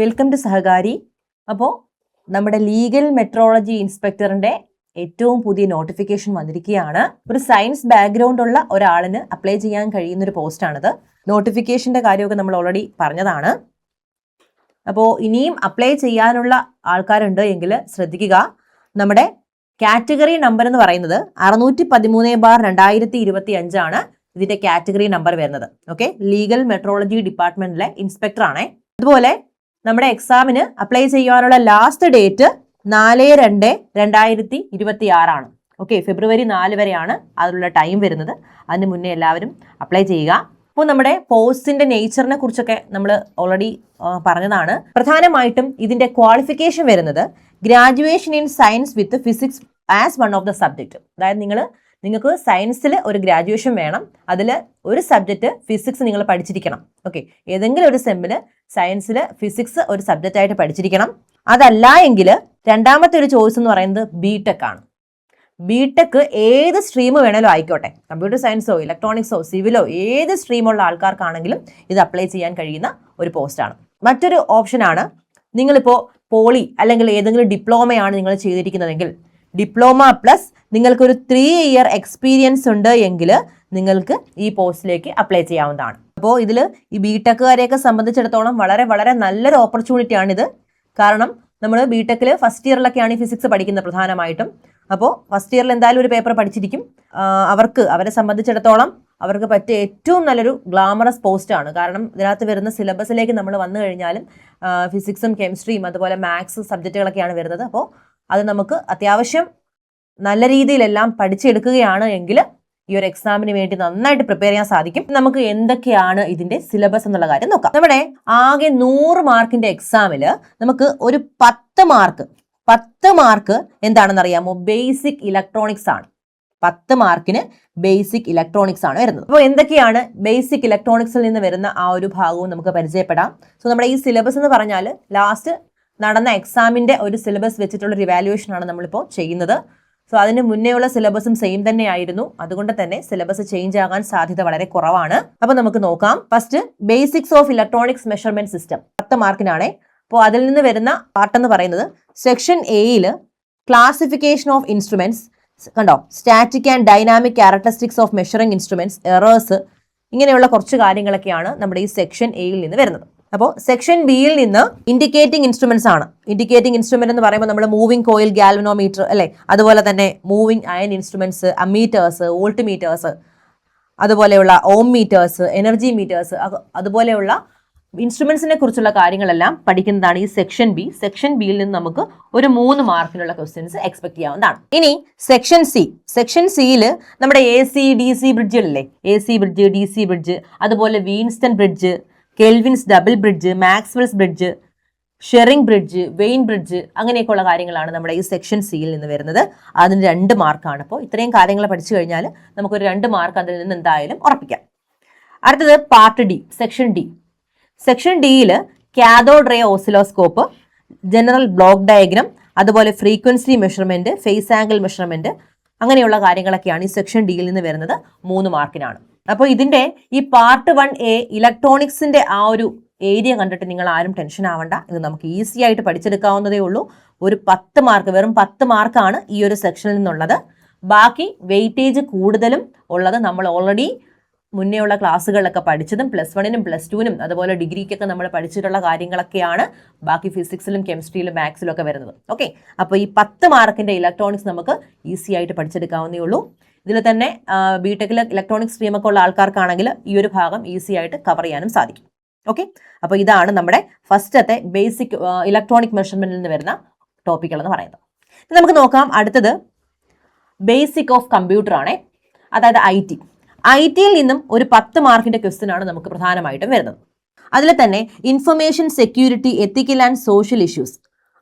Welcome to സഹകാരി. അപ്പോൾ നമ്മുടെ legal metrology ഇൻസ്പെക്ടറിന്റെ ഏറ്റവും പുതിയ നോട്ടിഫിക്കേഷൻ വന്നിരിക്കുകയാണ്. ഒരു സയൻസ് ബാക്ക്ഗ്രൗണ്ട് ഉള്ള ഒരാളിന് അപ്ലൈ ചെയ്യാൻ കഴിയുന്ന ഒരു പോസ്റ്റാണിത് നോട്ടിഫിക്കേഷന്റെ കാര്യമൊക്കെ നമ്മൾ ഓൾറെഡി പറഞ്ഞതാണ്. അപ്പോൾ ഇനിയും അപ്ലൈ ചെയ്യാനുള്ള ആൾക്കാരുണ്ട് എങ്കിൽ ശ്രദ്ധിക്കുക. നമ്മുടെ കാറ്റഗറി നമ്പർ എന്ന് പറയുന്നത് അറുന്നൂറ്റി പതിമൂന്ന് ബാർ രണ്ടായിരത്തി ഇരുപത്തി അഞ്ചാണ് ഇതിന്റെ കാറ്റഗറി നമ്പർ വരുന്നത്. ഓക്കെ? ലീഗൽ മെട്രോളജി ഡിപ്പാർട്ട്മെന്റിലെ ഇൻസ്പെക്ടർ ആണേ അതുപോലെ നമ്മുടെ എക്സാമിന് അപ്ലൈ ചെയ്യുവാനുള്ള ലാസ്റ്റ് ഡേറ്റ് നാല് രണ്ട് രണ്ടായിരത്തി ഇരുപത്തി ആറാണ് ഓക്കെ ഫെബ്രുവരി നാല് വരെയാണ് അതിനുള്ള ടൈം വരുന്നത്. അതിന് മുന്നേ എല്ലാവരും അപ്ലൈ ചെയ്യുക. അപ്പോൾ നമ്മുടെ പോസ്റ്റിന്റെ നേച്ചറിനെ കുറിച്ചൊക്കെ നമ്മൾ ഓൾറെഡി പറഞ്ഞതാണ്. പ്രധാനമായിട്ടും ഇതിന്റെ ക്വാളിഫിക്കേഷൻ വരുന്നത് graduation in science with physics as one of the subject അതായത് നിങ്ങൾ നിങ്ങൾക്ക് സയൻസിൽ ഒരു ഗ്രാജുവേഷൻ വേണം. അതിൽ ഒരു സബ്ജക്റ്റ് ഫിസിക്സ് നിങ്ങൾ പഠിച്ചിരിക്കണം. ഓക്കെ ഏതെങ്കിലും ഒരു സെമ്മിൽ സയൻസിൽ ഫിസിക്സ് ഒരു സബ്ജക്റ്റ് ആയിട്ട് പഠിച്ചിരിക്കണം. അതല്ല എങ്കിൽ രണ്ടാമത്തെ ഒരു ചോയ്സ് എന്ന് പറയുന്നത് ബി ടെക് ആണ്. ബി ടെക് ഏത് സ്ട്രീം വേണേലും ആയിക്കോട്ടെ. കമ്പ്യൂട്ടർ സയൻസോ ഇലക്ട്രോണിക്സോ സിവിലോ ഏത് സ്ട്രീമുള്ള ആൾക്കാർക്കാണെങ്കിലും ഇത് അപ്ലൈ ചെയ്യാൻ കഴിയുന്ന ഒരു പോസ്റ്റാണ് മറ്റൊരു ഓപ്ഷനാണ് നിങ്ങളിപ്പോൾ പോളി അല്ലെങ്കിൽ ഏതെങ്കിലും ഡിപ്ലോമയാണ് നിങ്ങൾ ചെയ്തിരിക്കുന്നതെങ്കിൽ ഡിപ്ലോമ പ്ലസ് നിങ്ങൾക്കൊരു ത്രീ ഇയർ എക്സ്പീരിയൻസ് ഉണ്ട് എങ്കിൽ നിങ്ങൾക്ക് ഈ പോസ്റ്റിലേക്ക് അപ്ലൈ ചെയ്യാവുന്നതാണ്. അപ്പോൾ ഇതിൽ ഈ ബി ടെക്കുകാരെയൊക്കെ സംബന്ധിച്ചിടത്തോളം വളരെ വളരെ നല്ലൊരു ഓപ്പർച്യൂണിറ്റിയാണിത് കാരണം നമ്മൾ ബി ടെക്കിൽ ഫസ്റ്റ് ഇയറിലൊക്കെയാണ് ഈ ഫിസിക്സ് പഠിക്കുന്നത് പ്രധാനമായിട്ടും. അപ്പോൾ ഫസ്റ്റ് ഇയറിൽ എന്തായാലും ഒരു പേപ്പർ പഠിച്ചിരിക്കും. അവർക്ക് അവരെ സംബന്ധിച്ചിടത്തോളം അവർക്ക് പറ്റിയ ഏറ്റവും നല്ലൊരു ഗ്ലാമറസ് പോസ്റ്റാണ് കാരണം ഇതിനകത്ത് വരുന്ന സിലബസിലേക്ക് നമ്മൾ വന്നു കഴിഞ്ഞാലും ഫിസിക്സും കെമിസ്ട്രിയും അതുപോലെ മാത്സ് സബ്ജക്റ്റുകളൊക്കെയാണ് വരുന്നത്. അപ്പോൾ അത് നമുക്ക് അത്യാവശ്യം നല്ല രീതിയിലെല്ലാം പഠിച്ചെടുക്കുകയാണ് എങ്കിൽ ഈ ഒരു എക്സാമിന് വേണ്ടി നന്നായിട്ട് പ്രിപ്പയർ ചെയ്യാൻ സാധിക്കും. നമുക്ക് എന്തൊക്കെയാണ് ഇതിന്റെ സിലബസ് എന്നുള്ള കാര്യം നോക്കാം. നമ്മുടെ ആകെ നൂറ് മാർക്കിന്റെ എക്സാമിൽ നമുക്ക് ഒരു പത്ത് മാർക്ക് പത്ത് മാർക്ക് എന്താണെന്ന് അറിയാമോ? ബേസിക് ഇലക്ട്രോണിക്സ് ആണ്. പത്ത് മാർക്കിന് ബേസിക് ഇലക്ട്രോണിക്സ് ആണ് വരുന്നത്. അപ്പോൾ എന്തൊക്കെയാണ് ബേസിക് ഇലക്ട്രോണിക്സിൽ നിന്ന് വരുന്ന ആ ഒരു ഭാഗവും നമുക്ക് പരിചയപ്പെടാം. സോ നമ്മുടെ ഈ സിലബസ് എന്ന് പറഞ്ഞാൽ ലാസ്റ്റ് നടന്ന എക്സാമിന്റെ ഒരു സിലബസ് വെച്ചിട്ടുള്ള ഒരു ഇവാലുവേഷൻ ആണ് നമ്മളിപ്പോൾ ചെയ്യുന്നത്. സോ അതിന് മുന്നേയുള്ള സിലബസും സെയിം തന്നെയായിരുന്നു. അതുകൊണ്ട് തന്നെ സിലബസ് ചേഞ്ച് ആകാൻ സാധ്യത വളരെ കുറവാണ്. അപ്പോൾ നമുക്ക് നോക്കാം. First basics of electronics measurement system പത്ത് മാർക്കിനാണ്. അപ്പോൾ അതിൽ നിന്ന് വരുന്ന പാർട്ട് എന്ന് പറയുന്നത് സെക്ഷൻ എയിൽ ക്ലാസിഫിക്കേഷൻ ഓഫ് ഇൻസ്ട്രുമെന്റ്സ് കണ്ടോ? Static and dynamic characteristics of measuring instruments errors ഇങ്ങനെയുള്ള കുറച്ച് കാര്യങ്ങളൊക്കെയാണ് നമ്മുടെ ഈ സെക്ഷൻ എയിൽ നിന്ന് വരുന്നത്. അപ്പോൾ സെക്ഷൻ ബിയിൽ നിന്ന് ഇൻഡിക്കേറ്റിംഗ് ഇൻസ്ട്രുമെന്റ്സ് ആണ്. ഇൻഡിക്കേറ്റിംഗ് ഇൻസ്ട്രുമെന്റ് എന്ന് പറയുമ്പോൾ നമ്മൾ മൂവിംഗ് കോയിൽ ഗാൽവനോമീറ്റർ അല്ലെ? അതുപോലെ തന്നെ moving iron instruments ammeters volt meters അതുപോലെയുള്ള ഓം മീറ്റേഴ്സ് എനർജി മീറ്റേഴ്സ് അതുപോലെയുള്ള ഇൻസ്ട്രുമെന്റ്സിനെ കുറിച്ചുള്ള കാര്യങ്ങളെല്ലാം പഠിക്കുന്നതാണ് ഈ സെക്ഷൻ ബി സെക്ഷൻ ബിയിൽ നിന്ന് നമുക്ക് ഒരു മൂന്ന് മാർക്കിനുള്ള ക്വസ്റ്റ്യൻസ് എക്സ്പെക്ട് ചെയ്യാവുന്നതാണ്. ഇനി സെക്ഷൻ സി സെക്ഷൻ സിയിൽ നമ്മുടെ A C D C ബ്രിഡ്ജുകളില്ലേ A C bridge D C bridge അതുപോലെ Wheatstone bridge Kelvin's double bridge Maxwell's bridge Schering bridge Wien bridge അങ്ങനെയൊക്കെയുള്ള കാര്യങ്ങളാണ് നമ്മുടെ ഈ സെക്ഷൻ സിയിൽ നിന്ന് വരുന്നത്. അതിന് രണ്ട് മാർക്കാണ് അപ്പോൾ ഇത്രയും കാര്യങ്ങൾ പഠിച്ചു കഴിഞ്ഞാൽ നമുക്കൊരു രണ്ട് മാർക്ക് അതിൽ നിന്ന് എന്തായാലും ഉറപ്പിക്കാം. അടുത്തത് part D section D. Section ഡിയിൽ cathode ray oscilloscope general block diagram അതുപോലെ frequency measurement phase angle measurement അങ്ങനെയുള്ള കാര്യങ്ങളൊക്കെയാണ് ഈ സെക്ഷൻ ഡിയിൽ നിന്ന് വരുന്നത് മൂന്ന് മാർക്കിനാണ്. അപ്പോൾ ഇതിന്റെ ഈ പാർട്ട് വൺ എ ഇലക്ട്രോണിക്സിന്റെ ആ ഒരു ഏരിയ കണ്ടിട്ട് നിങ്ങൾ ആരും ടെൻഷൻ ആവണ്ട. ഇത് നമുക്ക് ഈസി ആയിട്ട് പഠിച്ചെടുക്കാവുന്നതേ ഉള്ളൂ. ഒരു പത്ത് മാർക്ക് വെറും പത്ത് മാർക്കാണ് ഈ ഒരു സെക്ഷനിൽ നിന്നുള്ളത്. ബാക്കി വെയിറ്റേജ് കൂടുതലും ഉള്ളത് നമ്മൾ ഓൾറെഡി മുന്നേ ഉള്ള ക്ലാസ്സുകളിലൊക്കെ പഠിച്ചതും പ്ലസ് വണ്ണിനും പ്ലസ് ടുവിനും അതുപോലെ ഡിഗ്രിക്കൊക്കെ നമ്മൾ പഠിച്ചിട്ടുള്ള കാര്യങ്ങളൊക്കെയാണ് ബാക്കി ഫിസിക്സിലും കെമിസ്ട്രിയിലും മാത്സിലും ഒക്കെ വരുന്നത്. ഓക്കെ അപ്പോൾ ഈ പത്ത് മാർക്കിന്റെ ഇലക്ട്രോണിക്സ് നമുക്ക് ഈസി ആയിട്ട് പഠിച്ചെടുക്കാവുന്നേ ഉള്ളൂ. ഇതിൽ തന്നെ ബി ഇലക്ട്രോണിക്സ് ഇലക്ട്രോണിക് സ്ട്രീമൊക്കെ ഉള്ള ആൾക്കാർക്കാണെങ്കിൽ ഈ ഒരു ഭാഗം ഈസി ആയിട്ട് കവർ ചെയ്യാനും സാധിക്കും. ഓക്കെ അപ്പോൾ ഇതാണ് നമ്മുടെ ഫസ്റ്റത്തെ ബേസിക് ഇലക്ട്രോണിക് മെഷർമെന്റിൽ നിന്ന് വരുന്ന ടോപ്പിക്കുകൾ എന്ന് പറയുന്നത്. നമുക്ക് നോക്കാം അടുത്തത് ബേസിക് ഓഫ് കമ്പ്യൂട്ടർ ആണ്. അതായത് ഐ ടി ഐ ടിയിൽ നിന്നും ഒരു പത്ത് മാർക്കിന്റെ ക്വസ്റ്റ്യൻ ആണ് നമുക്ക് പ്രധാനമായിട്ടും വരുന്നത്. അതിൽ തന്നെ information security ethical and social issues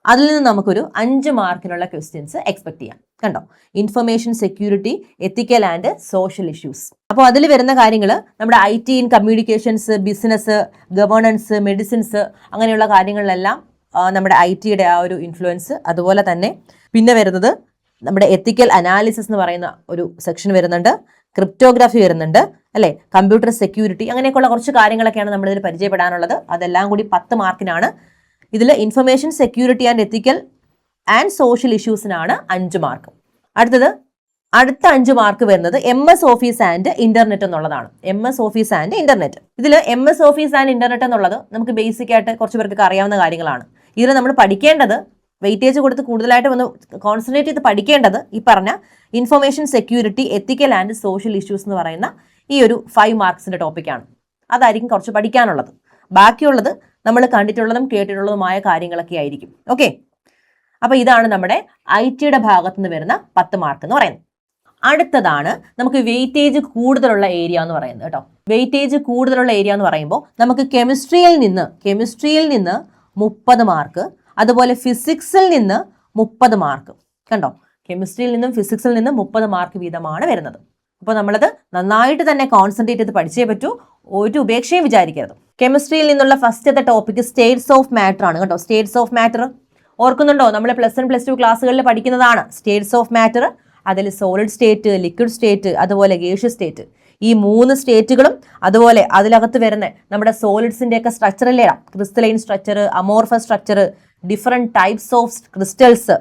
അതിൽ നിന്ന് നമുക്കൊരു അഞ്ച് മാർക്കിനുള്ള ക്വസ്റ്റ്യൻസ് എക്സ്പെക്ട് ചെയ്യാം. കണ്ടോ? Information security ethical and social issues അപ്പോൾ അതിൽ വരുന്ന കാര്യങ്ങൾ നമ്മുടെ I T in communications business governance medicines അങ്ങനെയുള്ള കാര്യങ്ങളിലെല്ലാം നമ്മുടെ ഐ ടിയുടെ ആ ഒരു ഇൻഫ്ലുവൻസ് അതുപോലെ തന്നെ പിന്നെ വരുന്നത് നമ്മുടെ എത്തിക്കൽ അനാലിസിസ് എന്ന് പറയുന്ന ഒരു സെക്ഷൻ വരുന്നുണ്ട്. ക്രിപ്റ്റോഗ്രാഫി വരുന്നുണ്ട് അല്ലേ? കമ്പ്യൂട്ടർ സെക്യൂരിറ്റി അങ്ങനെയൊക്കെയുള്ള കുറച്ച് കാര്യങ്ങളൊക്കെയാണ് നമ്മളിതിൽ പരിചയപ്പെടാനുള്ളത്. അതെല്ലാം കൂടി പത്ത് മാർക്കിനാണ് ഇതിൽ information security and ethical and social ഇഷ്യൂസിനാണ് അഞ്ച് മാർക്ക്. അടുത്തത് അടുത്ത അഞ്ച് മാർക്ക് വരുന്നത് M S office and internet എന്നുള്ളതാണ്. M S office and internet ഇതിൽ M S office and internet എന്നുള്ളത് നമുക്ക് ബേസിക് ആയിട്ട് കുറച്ച് പേർക്ക് അറിയാവുന്ന കാര്യങ്ങളാണ്. ഇതിൽ നമ്മൾ പഠിക്കേണ്ടത് വെയിറ്റേജ് കൊടുത്ത് കൂടുതലായിട്ട് വന്ന് കോൺസെൻട്രേറ്റ് ചെയ്ത് പഠിക്കേണ്ടത് ഈ പറഞ്ഞ information security ethical and social issues എന്ന് പറയുന്ന ഈ ഒരു ഫൈവ് മാർക്സിന്റെ ടോപ്പിക്കാണ് അതായിരിക്കും കുറച്ച് പഠിക്കാനുള്ളത്. ബാക്കിയുള്ളത് നമ്മൾ കണ്ടിട്ടുള്ളതും കേട്ടിട്ടുള്ളതുമായ കാര്യങ്ങളൊക്കെ ആയിരിക്കും. ഓക്കെ അപ്പൊ ഇതാണ് നമ്മുടെ ഐ ടിയുടെ ഭാഗത്ത് നിന്ന് വരുന്ന പത്ത് മാർക്ക് എന്ന് പറയുന്നത്. അടുത്തതാണ് നമുക്ക് വെയിറ്റേജ് കൂടുതലുള്ള ഏരിയ എന്ന് പറയുന്നത് കേട്ടോ. വെയിറ്റേജ് കൂടുതലുള്ള ഏരിയ എന്ന് പറയുമ്പോൾ നമുക്ക് കെമിസ്ട്രിയിൽ നിന്ന് കെമിസ്ട്രിയിൽ നിന്ന് മുപ്പത് മാർക്ക് അതുപോലെ ഫിസിക്സിൽ നിന്ന് മുപ്പത് മാർക്ക് കണ്ടോ? കെമിസ്ട്രിയിൽ നിന്നും ഫിസിക്സിൽ നിന്നും മുപ്പത് മാർക്ക് വീതമാണ് വരുന്നത്. അപ്പോൾ നമ്മളത് നന്നായിട്ട് തന്നെ കോൺസെൻട്രേറ്റ് ചെയ്ത് പഠിച്ചേ പറ്റൂ. ഒരു ഉപേക്ഷയും വിചാരിക്കരുത്. കെമിസ്ട്രിയിൽ നിന്നുള്ള ഫസ്റ്റത്തെ ടോപ്പിക് സ്റ്റേറ്റ്സ് ഓഫ് മാറ്റർ ആണ് കേട്ടോ. സ്റ്റേറ്റ്സ് ഓഫ് മാറ്റർ ഓർക്കുന്നുണ്ടോ? നമ്മൾ പ്ലസ് വൺ പ്ലസ് ടു ക്ലാസ്സുകളിൽ പഠിക്കുന്നതാണ്. സ്റ്റേറ്റ്സ് ഓഫ് മാറ്റർ അതിൽ സോളിഡ് സ്റ്റേറ്റ് ലിക്വിഡ് സ്റ്റേറ്റ് അതുപോലെ ഗേഷ്യസ് സ്റ്റേറ്റ് ഈ മൂന്ന് സ്റ്റേറ്റുകളും അതുപോലെ അതിലകത്ത് വരുന്ന നമ്മുടെ സോളിഡ്സിന്റെ ഒക്കെ സ്ട്രക്ചർ അല്ലേ? Crystalline structure amorphous structure different types of crystals